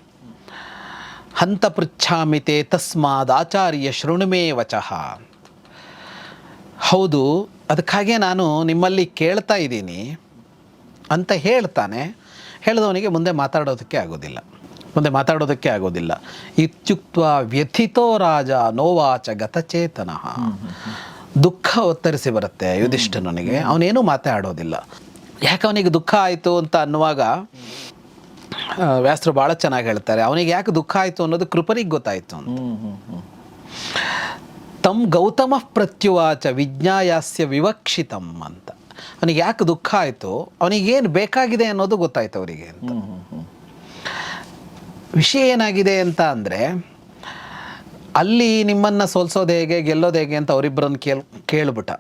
ಹಂತ ಪೃಚ್ಛಾಮಿತೆ ತಸ್ಮಾದ್ ಆಚಾರ್ಯ ಶೃಣುಮೇ ವಚಃ. ಹೌದು, ಅದಕ್ಕಾಗೇ ನಾನು ನಿಮ್ಮಲ್ಲಿ ಕೇಳ್ತಾ ಇದ್ದೀನಿ ಅಂತ ಹೇಳ್ತಾನೆ. ಹೇಳಿದವನಿಗೆ ಮುಂದೆ ಮಾತಾಡೋದಕ್ಕೆ ಆಗೋದಿಲ್ಲ. ಮುಂದೆ ಮಾತಾಡೋದಕ್ಕೆ ಆಗೋದಿಲ್ಲ. ಇತ್ಯುಕ್ತ ವ್ಯಥಿತೋ ರಾಜ ನೋವಾಚ ಗತಚೇತನ ದುಃಖ ಒತ್ತರಿಸಿ ಬರುತ್ತೆ ಯುಧಿಷ್ಠನಿಗೆ ಅವನೇನು ಮಾತಾಡೋದಿಲ್ಲ. ಯಾಕೆ ಅವನಿಗೆ ದುಃಖ ಆಯಿತು ಅಂತ ಅನ್ನುವಾಗ ವ್ಯಾಸ್ತ್ರ ವ್ಯಾಸರು ಭಾಳ ಚೆನ್ನಾಗಿ ಹೇಳ್ತಾರೆ. ಅವನಿಗೆ ಯಾಕೆ ದುಃಖ ಆಯಿತು ಅನ್ನೋದು ಕೃಪನಿಗೆ ಗೊತ್ತಾಯಿತು ಅಂತ. ತಮ್ ಗೌತಮ ಪ್ರತ್ಯುವಾಚ ವಿಜ್ಞಾಯಾಸ್ಯ ವಿವಕ್ಷಿತಂ ಅಂತ. ಅವನಿಗೆ ಯಾಕೆ ದುಃಖ ಆಯಿತು ಅವನಿಗೇನು ಬೇಕಾಗಿದೆ ಅನ್ನೋದು ಗೊತ್ತಾಯ್ತು ಅವರಿಗೆ ಅಂತ. ವಿಷಯ ಏನಾಗಿದೆ ಅಂತ ಅಂದರೆ, ಅಲ್ಲಿ ನಿಮ್ಮನ್ನು ಸೋಲ್ಸೋದು ಹೇಗೆ, ಗೆಲ್ಲೋದು ಹೇಗೆ ಅಂತ ಅವರಿಬ್ಬರನ್ನು ಕೇಳ್, ಕೇಳ್ಬಿಟ್ಟ.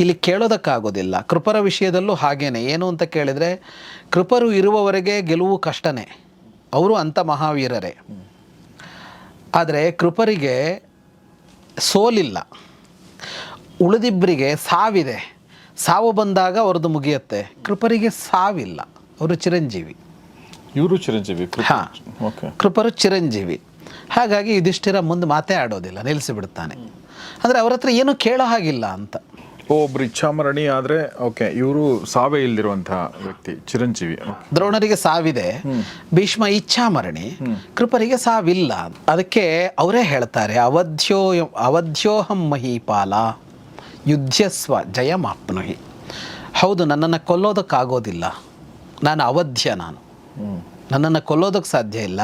ಇಲ್ಲಿ ಕೇಳೋದಕ್ಕಾಗೋದಿಲ್ಲ. ಕೃಪರ ವಿಷಯದಲ್ಲೂ ಹಾಗೇನೆ. ಏನು ಅಂತ ಕೇಳಿದರೆ, ಕೃಪರು ಇರುವವರೆಗೆ ಗೆಲುವು ಕಷ್ಟನೇ. ಅವರು ಅಂಥ ಮಹಾವೀರರೇ. ಆದರೆ ಕೃಪರಿಗೆ ಸೋಲಿಲ್ಲ. ಉಳಿದಿಬ್ಬರಿಗೆ ಸಾವಿದೆ. ಸಾವು ಬಂದಾಗ ಅವ್ರದ್ದು ಮುಗಿಯುತ್ತೆ. ಕೃಪರಿಗೆ ಸಾವಿಲ್ಲ. ಅವರು ಚಿರಂಜೀವಿ. ಇವರು ಚಿರಂಜೀವಿ ಹಾಂ. ಕೃಪರು ಚಿರಂಜೀವಿ. ಹಾಗಾಗಿ ಯುಧಿಷ್ಠಿರ ಮುಂದೆ ಮಾತೇ ಆಡೋದಿಲ್ಲ ನಿಲ್ಲಿಸಿಬಿಡ್ತಾನೆ. ಅಂದರೆ ಅವ್ರ ಹತ್ರ ಏನೂ ಕೇಳೋ ಹಾಗಿಲ್ಲ ಅಂತ. ಒಬ್ರು ಇಚ್ಛಾಮರಣಿ ಆದರೆ ಓಕೆ ಇವರು ಸಾವೇ ಇಲ್ದಿರುವಂತಹ ವ್ಯಕ್ತಿ ಚಿರಂಜೀವಿ ದ್ರೋಣರಿಗೆ ಸಾವಿದೆ ಭೀಷ್ಮ ಇಚ್ಛಾಮರಣಿ ಕೃಪರಿಗೆ ಸಾವಿಲ್ಲ. ಅದಕ್ಕೆ ಅವರೇ ಹೇಳ್ತಾರೆ ಅವಧ್ಯ ಅವಧ್ಯೋಹಂ ಮಹೀಪಾಲ ಯುದ್ಧಸ್ವ ಜಯಮಾಪ್ನುಹಿ. ಹೌದು ನನ್ನನ್ನು ಕೊಲ್ಲೋದಕ್ಕಾಗೋದಿಲ್ಲ. ನಾನು ಅವಧ್ಯ ನಾನು. ನನ್ನನ್ನು ಕೊಲ್ಲೋದಕ್ಕೆ ಸಾಧ್ಯ ಇಲ್ಲ.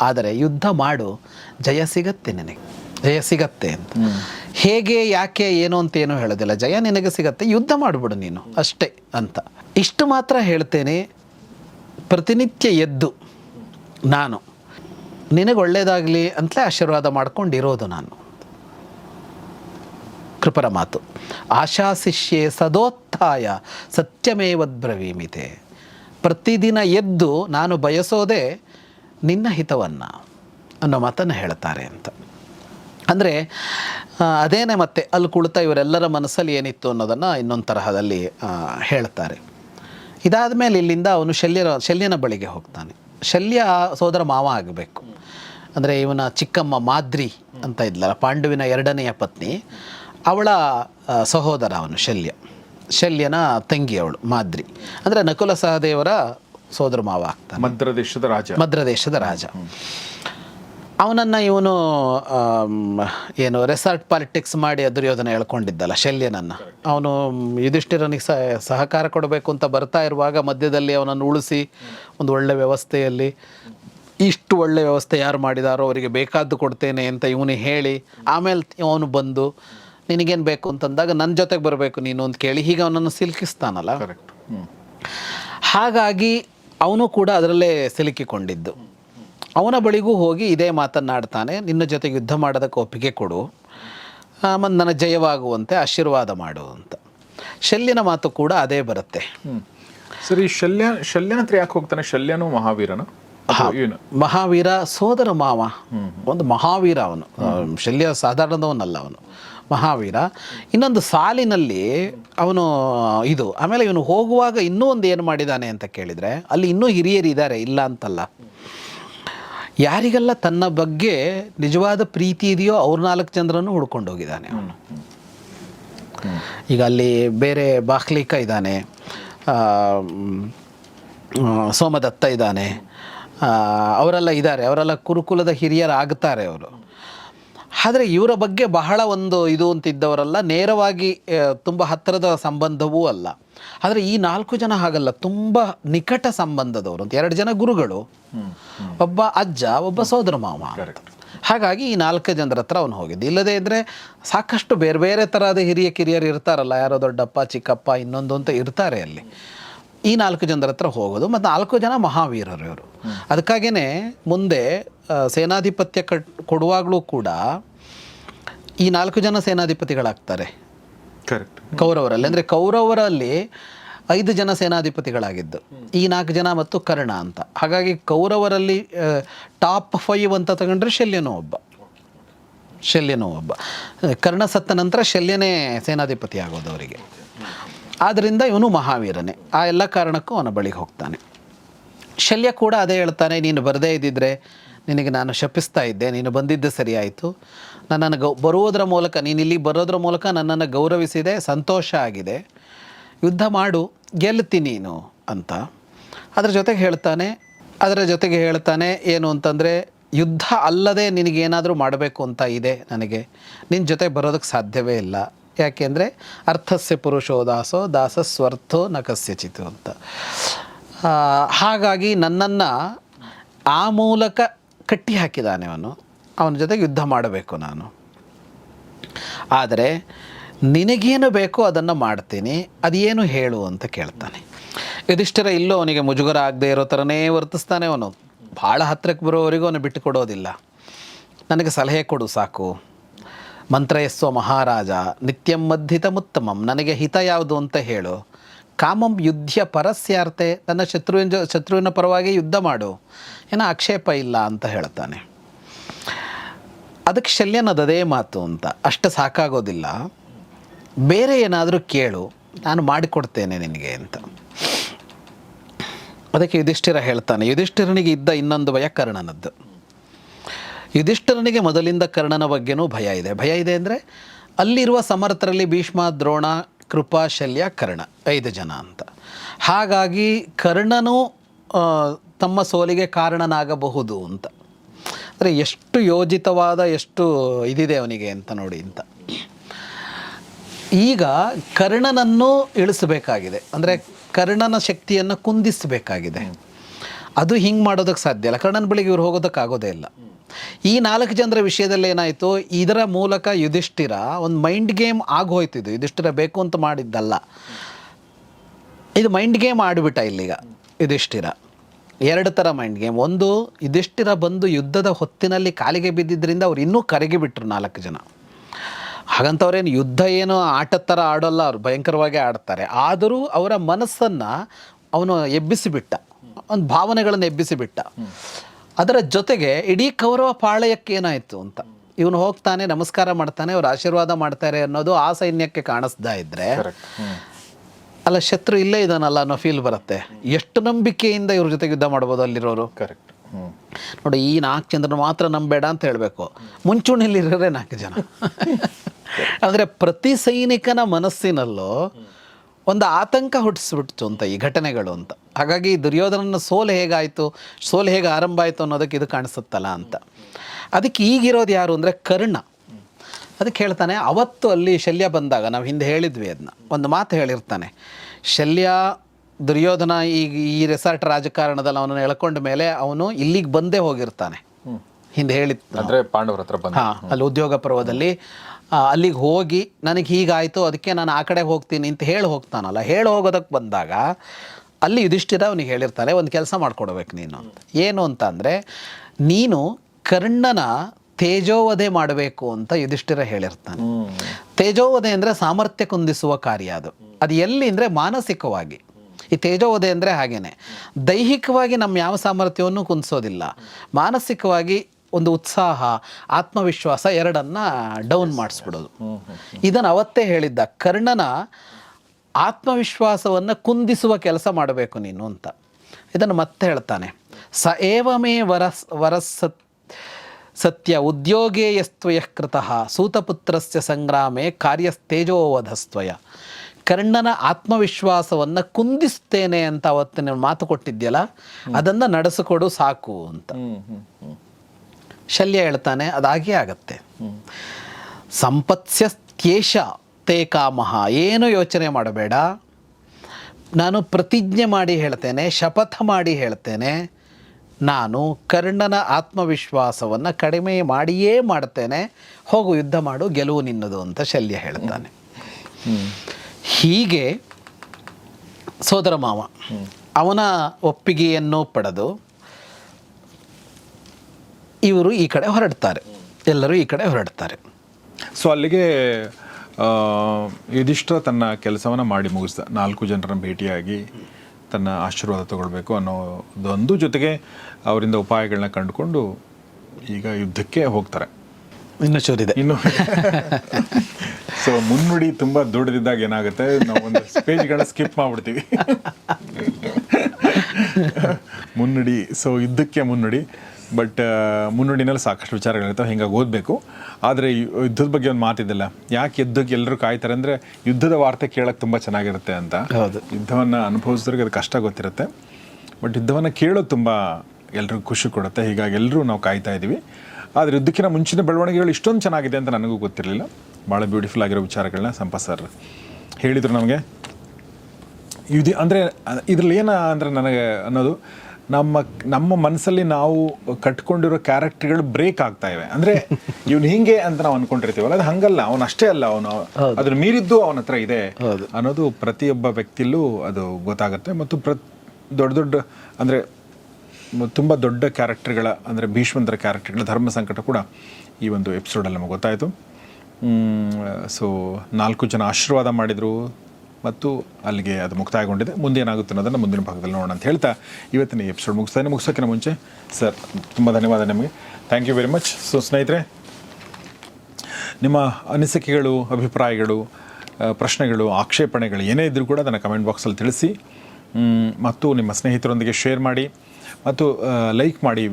ಆದರೆ ಯುದ್ಧ ಮಾಡು. ಜಯ ಸಿಗತ್ತೆ ನಿನಗೆ. ಜಯ ಸಿಗತ್ತೆ ಅಂತ. ಹೇಗೆ ಯಾಕೆ ಏನು ಅಂತ ಏನು ಹೇಳೋದಿಲ್ಲ. ಜಯ ನಿನಗೆ ಸಿಗತ್ತೆ. ಯುದ್ಧ ಮಾಡಿಬಿಡು ನೀನು. ಅಷ್ಟೇ ಅಂತ. ಇಷ್ಟು ಮಾತ್ರ ಹೇಳ್ತೇನೆ. ಪ್ರತಿನಿತ್ಯ ಎದ್ದು ನಾನು. ನಿನಗೆ ಒಳ್ಳೆಯದಾಗಲಿ ಅಂತಲೇ ಆಶೀರ್ವಾದ ಮಾಡ್ಕೊಂಡಿರೋದು ನಾನು. ಕೃಪರ ಮಾತು. ಆಶಾಶಿಷ್ಯೆ ಸದೋತ್ಥಾಯ. ಸತ್ಯಮೇವದ್ಬ್ರವೀಮಿತೆ ಪ್ರತಿದಿನ ಎದ್ದು ನಾನು ಬಯಸೋದೇ ನಿನ್ನ ಹಿತವನ್ನು ಅನ್ನೋ ಮಾತನ್ನು ಹೇಳ್ತಾರೆ ಅಂತ. ಅಂದರೆ ಅದೇನೆ ಮತ್ತೆ ಅಲ್ಲಿ ಕುಳಿತ ಇವರೆಲ್ಲರ ಮನಸ್ಸಲ್ಲಿ ಏನಿತ್ತು ಅನ್ನೋದನ್ನು ಇನ್ನೊಂದು ತರಹದಲ್ಲಿ ಹೇಳ್ತಾರೆ. ಇದಾದ ಮೇಲೆ ಇಲ್ಲಿಂದ ಅವನು ಶಲ್ಯರ, ಶಲ್ಯನ ಬಳಿಗೆ ಹೋಗ್ತಾನೆ. ಶಲ್ಯ ಸೋದರ ಮಾವ ಆಗಬೇಕು. ಅಂದರೆ ಇವನ ಚಿಕ್ಕಮ್ಮ ಮಾದ್ರಿ ಅಂತ ಇದ್ಲಲ್ಲ, ಪಾಂಡುವಿನ ಎರಡನೆಯ ಪತ್ನಿ, ಅವಳ ಸಹೋದರ ಅವನು ಶಲ್ಯ. ಶಲ್ಯನ ತಂಗಿ ಅವಳು ಮಾದ್ರಿ. ಅಂದರೆ ನಕುಲ ಸಹದೇವರ ಸೋದರ ಮಾವ ಆಗ್ತಾನೆ. ಮದ್ರ ದೇಶದ ರಾಜ. ಮದ್ರದೇಶದ ರಾಜ. ಅವನನ್ನು ಇವನು ಏನು ರೆಸಾರ್ಟ್ ಪಾಲಿಟಿಕ್ಸ್ ಮಾಡಿ ದುರ್ಯೋಧನ ಹೇಳ್ಕೊಂಡಿದ್ದಲ್ಲ ಶಲ್ಯನನ್ನು. ಅವನು ಯುಧಿಷ್ಠಿರನಿಗೆ ಸಹ ಸಹಕಾರ ಕೊಡಬೇಕು ಅಂತ ಬರ್ತಾ ಇರುವಾಗ ಮಧ್ಯದಲ್ಲಿ ಅವನನ್ನು ಉಳಿಸಿ ಒಂದು ಒಳ್ಳೆ ವ್ಯವಸ್ಥೆಯಲ್ಲಿ ಇಷ್ಟು ಒಳ್ಳೆ ವ್ಯವಸ್ಥೆ ಯಾರು ಮಾಡಿದಾರೋ ಅವರಿಗೆ ಬೇಕಾದ್ದು ಕೊಡ್ತೇನೆ ಅಂತ ಇವನು ಹೇಳಿ ಆಮೇಲೆ ಅವನು ಬಂದು ನಿನಗೇನು ಬೇಕು ಅಂತಂದಾಗ ನನ್ನ ಜೊತೆಗೆ ಬರಬೇಕು ನೀನು ಅಂತ ಕೇಳಿ ಹೀಗೆ ಅವನನ್ನು ಸಿಲುಕಿಸ್ತಾನಲ್ಲ? ಹಾಗಾಗಿ ಅವನು ಕೂಡ ಅದರಲ್ಲೇ ಸಿಲುಕಿಕೊಂಡಿದ್ದು. ಅವನ ಬಳಿಗೂ ಹೋಗಿ ಇದೇ ಮಾತನ್ನಾಡ್ತಾನೆ ನಿನ್ನ ಜೊತೆಗೆ ಯುದ್ಧ ಮಾಡೋದಕ್ಕೆ ಒಪ್ಪಿಗೆ ಕೊಡು ಮತ್ತು ನನ್ನ ಜಯವಾಗುವಂತೆ ಆಶೀರ್ವಾದ ಮಾಡು ಅಂತ. ಶಲ್ಯನ ಮಾತು ಕೂಡ ಅದೇ ಬರುತ್ತೆ. ಸರಿ ಶಲ್ಯ ಶಲ್ಯನ ಹತ್ರ ಯಾಕೆ ಹೋಗ್ತಾನೆ? ಶಲ್ಯನು ಮಹಾವೀರನ? ಮಹಾವೀರ ಸೋದರ ಮಾವ. ಒಂದು ಮಹಾವೀರ ಅವನು. ಶಲ್ಯ ಸಾಧಾರಣದವನಲ್ಲ ಅವನು. ಮಹಾವೀರ. ಇನ್ನೊಂದು ಸಾಲಿನಲ್ಲಿ ಅವನು, ಇದು, ಆಮೇಲೆ ಇವನು ಹೋಗುವಾಗ ಇನ್ನೂ ಒಂದು ಏನು ಮಾಡಿದ್ದಾನೆ ಅಂತ ಕೇಳಿದರೆ, ಅಲ್ಲಿ ಇನ್ನೂ ಹಿರಿಯರು ಇದ್ದಾರೆ ಇಲ್ಲ ಅಂತಲ್ಲ. ಯಾರಿಗೆಲ್ಲ ತನ್ನ ಬಗ್ಗೆ ನಿಜವಾದ ಪ್ರೀತಿ ಇದೆಯೋ ಅವ್ರ ನಾಲ್ಕು ಜನರನ್ನು ಹುಡ್ಕೊಂಡು ಹೋಗಿದ್ದಾನೆ ಅವನು. ಈಗ ಅಲ್ಲಿ ಬೇರೆ ಬಾಹ್ಲಿಕ ಇದ್ದಾನೆ ಸೋಮದತ್ತ ಇದ್ದಾನೆ ಅವರೆಲ್ಲ ಇದ್ದಾರೆ ಅವರೆಲ್ಲ ಕುರುಕುಲದ ಹಿರಿಯರಾಗ್ತಾರೆ ಅವರು. ಆದರೆ ಇವರ ಬಗ್ಗೆ ಬಹಳ ಒಂದು ಇದು ಅಂತಿದ್ದವರಲ್ಲ ನೇರವಾಗಿ ತುಂಬ ಹತ್ತಿರದ ಸಂಬಂಧವೂ ಅಲ್ಲ. ಆದರೆ ಈ ನಾಲ್ಕು ಜನ ಹಾಗಲ್ಲ ತುಂಬ ನಿಕಟ ಸಂಬಂಧದವರು ಅಂತ. ಎರಡು ಜನ ಗುರುಗಳು ಒಬ್ಬ ಅಜ್ಜ ಒಬ್ಬ ಸೋದರ ಮಾವ. ಹಾಗಾಗಿ ಈ ನಾಲ್ಕು ಜನರ ಹತ್ರ ಅವನು ಹೋಗಿದ್ದು. ಇಲ್ಲದೇ ಇದ್ದರೆ ಸಾಕಷ್ಟು ಬೇರೆ ಬೇರೆ ಥರದ ಹಿರಿಯ ಕಿರಿಯರು ಇರ್ತಾರಲ್ಲ ಯಾರೋ ದೊಡ್ಡಪ್ಪ ಚಿಕ್ಕಪ್ಪ ಇನ್ನೊಂದು ಅಂತ ಇರ್ತಾರೆ ಅಲ್ಲಿ. ಈ ನಾಲ್ಕು ಜನರ ಹತ್ರ ಹೋಗೋದು. ಮತ್ತು ನಾಲ್ಕು ಜನ ಮಹಾವೀರರು ಇವರು. ಅದಕ್ಕಾಗಿಯೇ ಮುಂದೆ ಸೇನಾಧಿಪತ್ಯ ಕಟ್ ಕೊಡುವಾಗಲೂ ಕೂಡ ಈ ನಾಲ್ಕು ಜನ ಸೇನಾಧಿಪತಿಗಳಾಗ್ತಾರೆ. ಕರೆಕ್ಟ್ ಕೌರವರಲ್ಲಿ. ಅಂದರೆ ಕೌರವರಲ್ಲಿ ಐದು ಜನ ಸೇನಾಧಿಪತಿಗಳಾಗಿದ್ದು. ಈ ನಾಲ್ಕು ಜನ ಮತ್ತು ಕರ್ಣ ಅಂತ. ಹಾಗಾಗಿ ಕೌರವರಲ್ಲಿ ಟಾಪ್ ಫೈವ್ ಅಂತ ತಗೊಂಡ್ರೆ ಶಲ್ಯನೂ ಒಬ್ಬ. ಶಲ್ಯನೂ ಒಬ್ಬ. ಕರ್ಣ ಸತ್ತ ನಂತರ ಶಲ್ಯನೇ ಸೇನಾಧಿಪತಿ ಆಗೋದು ಅವರಿಗೆ. ಆದ್ದರಿಂದ ಇವನು ಮಹಾವೀರನೇ. ಆ ಎಲ್ಲ ಕಾರಣಕ್ಕೂ ಅವನ ಬಳಿಗೆ ಹೋಗ್ತಾನೆ. ಶಲ್ಯ ಕೂಡ ಅದೇ ಹೇಳ್ತಾನೆ ನೀನು ಬರದೇ ಇದ್ದಿದ್ರೆ ನಿನಗೆ ನಾನು ಶಪಿಸ್ತಾ ಇದ್ದೆ, ನೀನು ಬಂದಿದ್ದು ಸರಿಯಾಯಿತು. ನನ್ನನ್ನು ಗೌ, ಬರುವುದರ ಮೂಲಕ, ನೀನು ಇಲ್ಲಿ ಬರೋದ್ರ ಮೂಲಕ ನನ್ನನ್ನು ಗೌರವಿಸಿದೆ, ಸಂತೋಷ ಆಗಿದೆ. ಯುದ್ಧ ಮಾಡು, ಗೆಲ್ತಿ ನೀನು ಅಂತ. ಅದರ ಜೊತೆಗೆ ಹೇಳ್ತಾನೆ, ಅದರ ಜೊತೆಗೆ ಹೇಳ್ತಾನೆ ಏನು ಅಂತಂದರೆ, ಯುದ್ಧ ಅಲ್ಲದೆ ನಿನಗೇನಾದರೂ ಮಾಡಬೇಕು ಅಂತ ಇದೆ ನನಗೆ. ನಿನ್ನ ಜೊತೆ ಬರೋದಕ್ಕೆ ಸಾಧ್ಯವೇ ಇಲ್ಲ. ಯಾಕೆಂದರೆ ಅರ್ಥಸ್ಯ ಪುರುಷೋ ದಾಸೋ, ದಾಸ ಸ್ವರ್ಥೋ ನ ಕಸ್ಯಚಿತು ಅಂತ. ಹಾಗಾಗಿ ನನ್ನನ್ನು ಆ ಮೂಲಕ ಕಟ್ಟಿ ಹಾಕಿದ್ದಾನೆ ಅವನು. ಅವನ ಜೊತೆಗೆ ಯುದ್ಧ ಮಾಡಬೇಕು ನಾನು. ಆದರೆ ನಿನಗೇನು ಬೇಕೋ ಅದನ್ನು ಮಾಡ್ತೀನಿ, ಅದೇನು ಹೇಳು ಅಂತ ಕೇಳ್ತಾನೆ. ಯುಧಿಷ್ಠಿರ ಇಲ್ಲೋ ಅವನಿಗೆ ಮುಜುಗರ ಆಗದೆ ಇರೋ ಥರನೇ ವರ್ತಿಸ್ತಾನೆ ಅವನು. ಭಾಳ ಹತ್ತಿರಕ್ಕೆ ಬರೋವರೆಗೂ ಅವನು ಬಿಟ್ಟು ಕೊಡೋದಿಲ್ಲ. ನನಗೆ ಸಲಹೆ ಕೊಡು ಸಾಕು. ಮಂತ್ರಯಸ್ವ ಮಹಾರಾಜ, ನಿತ್ಯಂ ಮದ್ದಿತ ಮುತ್ತಮಂ ನನಗೆ ಹಿತ ಯಾವುದು ಅಂತ ಹೇಳು. ಕಾಮಂ ಯುದ್ಧ ಪರಸ್ಯಾರ್ಥೆ ತನ್ನ ಶತ್ರುವಿನ ಶತ್ರುವಿನ ಪರವಾಗಿ ಯುದ್ಧ ಮಾಡು. ಏನೋ ಆಕ್ಷೇಪ ಇಲ್ಲ ಅಂತ ಹೇಳ್ತಾನೆ. ಅದಕ್ಕೆ ಶಲ್ಯನದದೇ ಮಾತು ಅಂತ. ಅಷ್ಟು ಸಾಕಾಗೋದಿಲ್ಲ. ಬೇರೆ ಏನಾದರೂ ಕೇಳು, ನಾನು ಮಾಡಿಕೊಡ್ತೇನೆ ನಿನಗೆ ಅಂತ. ಅದಕ್ಕೆ ಯುಧಿಷ್ಠಿರ ಹೇಳ್ತಾನೆ, ಯುಧಿಷ್ಠಿರನಿಗೆ ಇದ್ದ ಇನ್ನೊಂದು ಭಯ ಕರ್ಣನದ್ದು. ಯುಧಿಷ್ಠಿರನಿಗೆ ಮೊದಲಿಂದ ಕರ್ಣನ ಬಗ್ಗೆನೂ ಭಯ ಇದೆ. ಭಯ ಇದೆ ಅಂದರೆ, ಅಲ್ಲಿರುವ ಸಮರ್ಥರಲ್ಲಿ ಭೀಷ್ಮ, ದ್ರೋಣ ಕೃಪಾ ಶಲ್ಯ ಕರ್ಣ, ಐದು ಜನ ಅಂತ. ಹಾಗಾಗಿ ಕರ್ಣನು ತಮ್ಮ ಸೋಲಿಗೆ ಕಾರಣನಾಗಬಹುದು ಅಂತ. ಅಂದರೆ ಎಷ್ಟು ಯೋಜಿತವಾದ, ಎಷ್ಟು ಇದಿದೆ ಅವನಿಗೆ ಅಂತ ನೋಡಿ ಅಂತ. ಈಗ ಕರ್ಣನನ್ನು ಇಳಿಸಬೇಕಾಗಿದೆ. ಅಂದರೆ ಕರ್ಣನ ಶಕ್ತಿಯನ್ನು ಕುಂದಿಸಬೇಕಾಗಿದೆ. ಅದು ಹಿಂಗೆ ಮಾಡೋದಕ್ಕೆ ಸಾಧ್ಯ ಇಲ್ಲ. ಕರ್ಣನ ಬಳಿಗೆ ಇವ್ರು ಹೋಗೋದಕ್ಕಾಗೋದೇ ಇಲ್ಲ. ಈ ನಾಲ್ಕು ಜನರ ವಿಷಯದಲ್ಲಿ ಏನಾಯಿತು? ಇದರ ಮೂಲಕ ಯುಧಿಷ್ಠಿರ ಒಂದು ಮೈಂಡ್ ಗೇಮ್ ಆಗೋಯ್ತಿದ್ದು ಯುಧಿಷ್ಠಿರ ಬೇಕು ಅಂತ ಮಾಡಿದ್ದಲ್ಲ. ಇದು ಮೈಂಡ್ ಗೇಮ್ ಆಡಿಬಿಟ್ಟ ಇಲ್ಲಿಗ ಯುಧಿಷ್ಠಿರ. ಎರಡು ಥರ ಮೈಂಡ್ ಗೇಮ್ ಒಂದು, ಯುಧಿಷ್ಠಿರ ಬಂದು ಯುದ್ಧದ ಹೊತ್ತಿನಲ್ಲಿ ಕಾಲಿಗೆ ಬಿದ್ದಿದ್ದರಿಂದ ಅವ್ರು ಇನ್ನೂ ಕರಗಿ ಬಿಟ್ರು ನಾಲ್ಕು ಜನ. ಹಾಗಂತವ್ರೇನು ಯುದ್ಧ ಏನು ಆಟದ ಥರ ಆಡೋಲ್ಲ, ಅವ್ರು ಭಯಂಕರವಾಗಿ ಆಡ್ತಾರೆ. ಆದರೂ ಅವರ ಮನಸ್ಸನ್ನು ಅವನು ಎಬ್ಬಿಸಿಬಿಟ್ಟ. ಒಂದು ಭಾವನೆಗಳನ್ನು ಎಬ್ಬಿಸಿಬಿಟ್ಟ. ಅದರ ಜೊತೆಗೆ ಇಡೀ ಕೌರವ ಪಾಳಯಕ್ಕೆ ಏನಾಯಿತು ಅಂತ. ಇವನು ಹೋಗ್ತಾನೆ ನಮಸ್ಕಾರ ಮಾಡ್ತಾನೆ ಅವ್ರು ಆಶೀರ್ವಾದ ಮಾಡ್ತಾರೆ ಅನ್ನೋದು ಆ ಸೈನ್ಯಕ್ಕೆ ಕಾಣಿಸ್ತಾ ಇದ್ರೆ ಅಲ್ಲ ಶತ್ರು ಇಲ್ಲೇ ಇದಾನಲ್ಲ ಅನ್ನೋ ಫೀಲ್ ಬರುತ್ತೆ. ಎಷ್ಟು ನಂಬಿಕೆಯಿಂದ ಇವ್ರ ಜೊತೆಗೆ ಯುದ್ಧ ಮಾಡ್ಬೋದು ಅಲ್ಲಿರೋರು? ಕರೆಕ್ಟ್ ನೋಡಿ ಈ ನಾಲ್ಕು ಜನರು ಮಾತ್ರ ನಂಬೇಡ ಅಂತ ಹೇಳಬೇಕು. ಮುಂಚೂಣಿಯಲ್ಲಿರೋರೆ ನಾಲ್ಕು ಜನ. (laughs) ಅಂದರೆ ಪ್ರತಿ ಸೈನಿಕನ ಮನಸ್ಸಿನಲ್ಲೂ ಒಂದು ಆತಂಕ ಹುಟ್ಟಿಸ್ಬಿಡ್ತು ಅಂತ ಈ ಘಟನೆಗಳು ಅಂತ. ಹಾಗಾಗಿ ದುರ್ಯೋಧನನ ಸೋಲು ಹೇಗಾಯಿತು? ಸೋಲು ಹೇಗೆ ಆರಂಭ ಆಯಿತು ಅನ್ನೋದಕ್ಕೆ ಇದು ಕಾಣಿಸುತ್ತಲ್ಲ ಅಂತ. ಅದಕ್ಕೆ ಈಗಿರೋದು ಯಾರು ಅಂದರೆ ಕರ್ಣ. ಅದಕ್ಕೆ ಹೇಳ್ತಾನೆ, ಅವತ್ತು ಅಲ್ಲಿ ಶಲ್ಯ ಬಂದಾಗ, ನಾವು ಹಿಂದೆ ಹೇಳಿದ್ವಿ ಅದನ್ನ ಒಂದು ಮಾತು ಹೇಳಿರ್ತಾನೆ, ಶಲ್ಯ, ದುರ್ಯೋಧನ ಈಗ ಈ ರೆಸಾರ್ಟ್ ರಾಜಕಾರಣದಲ್ಲಿ ಅವನನ್ನು ಎಳ್ಕೊಂಡ ಮೇಲೆ ಅವನು ಇಲ್ಲಿಗೆ ಬಂದೇ ಹೋಗಿರ್ತಾನೆ. ಹಿಂದೆ ಹೇಳಿತ್ತು ಅಂದ್ರೆ ಪಾಂಡವರ ಹತ್ರ ಬಂದ. ಹಾಂ ಅಲ್ಲಿ ಉದ್ಯೋಗ ಪರ್ವದಲ್ಲಿ ಅಲ್ಲಿಗೆ ಹೋಗಿ ನನಗೆ ಹೀಗಾಯಿತು ಅದಕ್ಕೆ ನಾನು ಆ ಕಡೆ ಹೋಗ್ತೀನಿ ಅಂತ ಹೇಳಿ ಹೋಗ್ತಾನಲ್ಲ. ಹೇಳಿ ಹೋಗೋದಕ್ಕೆ ಬಂದಾಗ ಅಲ್ಲಿ ಯುಧಿಷ್ಠಿರ ಅವನಿಗೆ ಹೇಳಿರ್ತಾನೆ ಒಂದು ಕೆಲಸ ಮಾಡ್ಕೊಡ್ಬೇಕು ನೀನು ಏನು ಅಂತ ಅಂದರೆ ನೀನು ಕರ್ಣನ ತೇಜೋವಧೆ ಮಾಡಬೇಕು ಅಂತ ಯುಧಿಷ್ಠಿರ ಹೇಳಿರ್ತಾನೆ. ತೇಜೋವಧೆ ಅಂದರೆ ಸಾಮರ್ಥ್ಯ ಕುಂದಿಸುವ ಕಾರ್ಯ ಅದು. ಅದು ಎಲ್ಲಿ ಅಂದರೆ ಮಾನಸಿಕವಾಗಿ. ಈ ತೇಜೋವಧೆ ಅಂದರೆ ಹಾಗೇನೆ. ದೈಹಿಕವಾಗಿ ನಮ್ಮ ಯಾವ ಸಾಮರ್ಥ್ಯವನ್ನು ಕುಂದಿಸೋದಿಲ್ಲ. ಮಾನಸಿಕವಾಗಿ ಒಂದು ಉತ್ಸಾಹ ಆತ್ಮವಿಶ್ವಾಸ ಎರಡನ್ನ ಡೌನ್ ಮಾಡಿಸ್ಬಿಡೋದು. ಇದನ್ನು ಅವತ್ತೇ ಹೇಳಿದ್ದ ಕರ್ಣನ ಆತ್ಮವಿಶ್ವಾಸವನ್ನು ಕುಂದಿಸುವ ಕೆಲಸ ಮಾಡಬೇಕು ನೀನು ಅಂತ. ಇದನ್ನು ಮತ್ತೆ ಹೇಳ್ತಾನೆ. ಸ ಏವಮೇ ವರಸ್ ವರಸ್ ಸತ್ಯ ಉದ್ಯೋಗೇ ಯಸ್ತ್ವಯ ಕೃತಃ ಸೂತಪುತ್ರಸ್ಯ ಸಂಗ್ರಾಮೆ ಕಾರ್ಯಸ್ತೇಜೋವಧಸ್ತ್ವಯ ಕರ್ಣನ ಆತ್ಮವಿಶ್ವಾಸವನ್ನು ಕುಂದಿಸ್ತೇನೆ ಅಂತ ಅವತ್ತಿನ ಮಾತು ಕೊಟ್ಟಿದ್ಯಲ್ಲ ಅದನ್ನು ನಡೆಸಿಕೊಡು ಸಾಕು ಅಂತ. ಶಲ್ಯ ಹೇಳ್ತಾನೆ ಅದಾಗೇ ಆಗತ್ತೆ. ಕೇಶ ತೇ ಕಾಮಹ ಏನು ಯೋಚನೆ ಮಾಡಬೇಡ. ನಾನು ಪ್ರತಿಜ್ಞೆ ಮಾಡಿ ಹೇಳ್ತೇನೆ, ಶಪಥ ಮಾಡಿ ಹೇಳ್ತೇನೆ, ನಾನು ಕರ್ಣನ ಆತ್ಮವಿಶ್ವಾಸವನ್ನು ಕಡಿಮೆ ಮಾಡಿಯೇ ಮಾಡ್ತೇನೆ, ಹೋಗು ಯುದ್ಧ ಮಾಡು, ಗೆಲುವು ನಿನ್ನದು ಅಂತ ಶಲ್ಯ ಹೇಳ್ತಾನೆ. ಹೀಗೆ ಸೋದರ ಮಾವ, ಅವನ ಒಪ್ಪಿಗೆಯನ್ನು ಪಡೆದು ಇವರು ಈ ಕಡೆ ಹೊರಡ್ತಾರೆ. ಎಲ್ಲರೂ ಈ ಕಡೆ ಹೊರಡ್ತಾರೆ. ಸೊ ಅಲ್ಲಿಗೆ ಯುಧಿಷ್ಠ ತನ್ನ ಕೆಲಸವನ್ನು ಮಾಡಿ ಮುಗಿಸ್ದ. ನಾಲ್ಕು ಜನರನ್ನು ಭೇಟಿಯಾಗಿ ತನ್ನ ಆಶೀರ್ವಾದ ತಗೊಳ್ಬೇಕು ಅನ್ನೋದೊಂದು ಜೊತೆಗೆ ಅವರಿಂದ ಉಪಾಯಗಳನ್ನ ಕಂಡುಕೊಂಡು ಈಗ ಯುದ್ಧಕ್ಕೆ ಹೋಗ್ತಾರೆ. ಇನ್ನು ಚೂರಿದೆ. ಇನ್ನು (laughs) ಸೊ ಮುನ್ನುಡಿ ತುಂಬ ದೊಡ್ಡದಿದ್ದಾಗ ಏನಾಗುತ್ತೆ? ನಾವು ಒಂದು ಪೇಜ್ಗಳನ್ನ ಸ್ಕಿಪ್ ಮಾಡ್ಬಿಡ್ತೀವಿ. (laughs) ಮುನ್ನುಡಿ ಸೊ ಯುದ್ಧಕ್ಕೆ ಮುನ್ನುಡಿ. ಬಟ್ ಮುನ್ನುಡಿನಲ್ಲಿ ಸಾಕಷ್ಟು ವಿಚಾರಗಳಿರ್ತವೆ ಹಿಂಗಾಗಿ ಓದಬೇಕು. ಆದರೆ ಯುದ್ಧದ ಬಗ್ಗೆ ಒಂದು ಮಾತಿದ್ದಲ್ಲ ಯಾಕೆ ಯುದ್ಧಕ್ಕೆ ಎಲ್ಲರೂ ಕಾಯ್ತಾರೆ ಅಂದರೆ ಯುದ್ಧದ ವಾರ್ತೆ ಕೇಳೋಕ್ಕೆ ತುಂಬ ಚೆನ್ನಾಗಿರುತ್ತೆ ಅಂತ. ಹೌದು. ಯುದ್ಧವನ್ನು ಅನುಭವಿಸಿದ್ರಿಗೆ ಅದು ಕಷ್ಟ ಗೊತ್ತಿರುತ್ತೆ. ಬಟ್ ಯುದ್ಧವನ್ನು ಕೇಳೋದು ತುಂಬ ಎಲ್ರಿಗೂ ಖುಷಿ ಕೊಡುತ್ತೆ. ಹೀಗಾಗಿ ಎಲ್ಲರೂ ನಾವು ಕಾಯ್ತಾ ಇದ್ದೀವಿ ಆದರೆ ಯುದ್ಧಕ್ಕಿಂತ ಮುಂಚಿನ ಬೆಳವಣಿಗೆಗಳು ಇಷ್ಟೊಂದು ಚೆನ್ನಾಗಿದೆ ಅಂತ ನನಗೂ ಗೊತ್ತಿರಲಿಲ್ಲ. ಭಾಳ ಬ್ಯೂಟಿಫುಲ್ ಆಗಿರೋ ವಿಚಾರಗಳನ್ನ ಸಂಪ ಸರ್ ಹೇಳಿದರು ನಮಗೆ. ಇದು ಅಂದರೆ ಇದ್ರಲ್ಲಿ ಏನ ಅಂದರೆ ನನಗೆ ಅನ್ನೋದು ನಮ್ಮ ನಮ್ಮ ಮನಸ್ಸಲ್ಲಿ ನಾವು ಕಟ್ಕೊಂಡಿರೋ ಕ್ಯಾರೆಕ್ಟರ್ಗಳು ಬ್ರೇಕ್ ಆಗ್ತಾ ಇವೆ. ಅಂದ್ರೆ (laughs) ಇವ್ನು ಹಿಂಗೆ ಅಂತ ನಾವು ಅನ್ಕೊಂಡಿರ್ತೀವಲ್ಲ ಅದು ಹಂಗಲ್ಲ ಅವನು ಅಷ್ಟೇ ಅಲ್ಲ ಅವನು ಅದ್ರ ಮೀರಿದ್ದು ಅವನ ಹತ್ರ ಇದೆ ಅನ್ನೋದು ಪ್ರತಿಯೊಬ್ಬ ವ್ಯಕ್ತಿಯಲ್ಲೂ ಅದು ಗೊತ್ತಾಗುತ್ತೆ. ಮತ್ತು ಪ್ರ ದೊಡ್ಡ ದೊಡ್ಡ ಅಂದ್ರೆ ತುಂಬ ದೊಡ್ಡ ಕ್ಯಾರೆಕ್ಟರ್ಗಳ ಅಂದರೆ ಭೀಷ್ಮಂತರ ಕ್ಯಾರೆಕ್ಟರ್ಗಳ ಧರ್ಮ ಸಂಕಟ ಕೂಡ ಈ ಒಂದು ಎಪಿಸೋಡಲ್ಲಿ ನಮಗೆ ಗೊತ್ತಾಯಿತು. ಸೊ ನಾಲ್ಕು ಜನ ಆಶೀರ್ವಾದ ಮಾಡಿದರು. ಮತ್ತು ಅಲ್ಲಿಗೆ ಅದು ಮುಕ್ತಾಯಗೊಂಡಿದೆ. ಮುಂದೆ ಏನಾಗುತ್ತೆ ಅನ್ನೋದನ್ನು ಮುಂದಿನ ಭಾಗದಲ್ಲಿ ನೋಡೋಣ ಅಂತ ಹೇಳ್ತಾ ಇವತ್ತಿನ ಎಪಿಸೋಡ್ ಮುಗಿಸ್ತಾನೆ ಮುಗಿಸೋಕ್ಕಿಂತ ಮುಂಚೆ, ಸರ್, ತುಂಬ ಧನ್ಯವಾದ ನಿಮಗೆ. Thank you very much so ಸ್ನೇಹಿತರೆ, ನಿಮ್ಮ ಅನಿಸಿಕೆಗಳು, ಅಭಿಪ್ರಾಯಗಳು ಪ್ರಶ್ನೆಗಳು, ಆಕ್ಷೇಪಣೆಗಳು ಏನೇ ಇದ್ದರೂ ಕೂಡ ಅದನ್ನು ಕಮೆಂಟ್ ಬಾಕ್ಸಲ್ಲಿ ತಿಳಿಸಿ ಮತ್ತು ನಿಮ್ಮ ಸ್ನೇಹಿತರೊಂದಿಗೆ ಶೇರ್ ಮಾಡಿ. ಮತ್ತು ಲೈಕ್ ಮಾಡಿ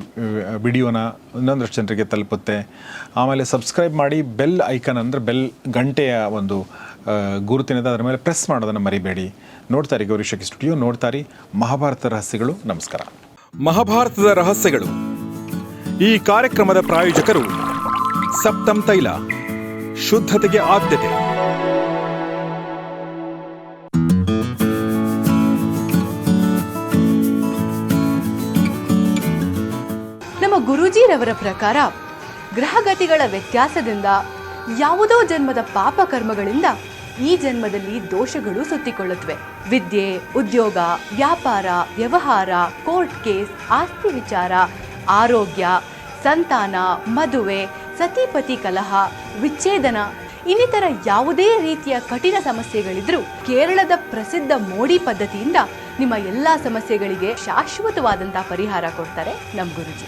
ವಿಡಿಯೋನ ಇನ್ನೊಂದಷ್ಟು ಜನರಿಗೆ ತಲುಪುತ್ತೆ. ಆಮೇಲೆ ಸಬ್ಸ್ಕ್ರೈಬ್ ಮಾಡಿ ಬೆಲ್ ಐಕನ್ ಅಂದರೆ ಬೆಲ್ ಗಂಟೆಯ ಒಂದು ಗುರುತಿನದ ಅದರ ಮೇಲೆ ಪ್ರೆಸ್ ಮಾಡೋದನ್ನು ಮರಿಬೇಡಿ. ನೋಡ್ತಾರೆ ಗೌರಿ ಶಕಿ ಸ್ಟುಡಿಯೋ ನೋಡ್ತಾರೆ ಮಹಾಭಾರತ ರಹಸ್ಯಗಳು, ನಮಸ್ಕಾರ. ಮಹಾಭಾರತದ ರಹಸ್ಯಗಳು. ಈ ಕಾರ್ಯಕ್ರಮದ ಪ್ರಾಯೋಜಕರು ಸಪ್ತಂ ತೈಲ, ಶುದ್ಧತೆಗೆ ಆದ್ಯತೆ. ನಮ್ಮ ಗುರೂಜಿರವರ ಪ್ರಕಾರ ಗ್ರಹಗತಿಗಳ ವ್ಯತ್ಯಾಸದಿಂದ ಯಾವುದೋ ಜನ್ಮದ ಪಾಪ ಕರ್ಮಗಳಿಂದ ಈ ಜನ್ಮದಲ್ಲಿ ದೋಷಗಳು ಸುತ್ತಿಕೊಳ್ಳುತ್ತವೆ. ವಿದ್ಯೆ, ಉದ್ಯೋಗ, ವ್ಯಾಪಾರ, ವ್ಯವಹಾರ ಕೋರ್ಟ್ ಕೇಸ್ ಆಸ್ತಿ ವಿಚಾರ, ಆರೋಗ್ಯ, ಸಂತಾನ, ಮದುವೆ, ಸತಿಪತಿ ಕಲಹ, ವಿಚ್ಛೇದನ, ಇನ್ನಿತರ ಯಾವುದೇ ರೀತಿಯ ಕಠಿಣ ಸಮಸ್ಯೆಗಳಿದ್ರೂ ಕೇರಳದ ಪ್ರಸಿದ್ಧ ಮೋಡಿ ಪದ್ಧತಿಯಿಂದ ನಿಮ್ಮ ಎಲ್ಲಾ ಸಮಸ್ಯೆಗಳಿಗೆ ಶಾಶ್ವತವಾದಂತಹ ಪರಿಹಾರ ಕೊಡ್ತಾರೆ ನಮ್ಮ ಗುರುಜಿ.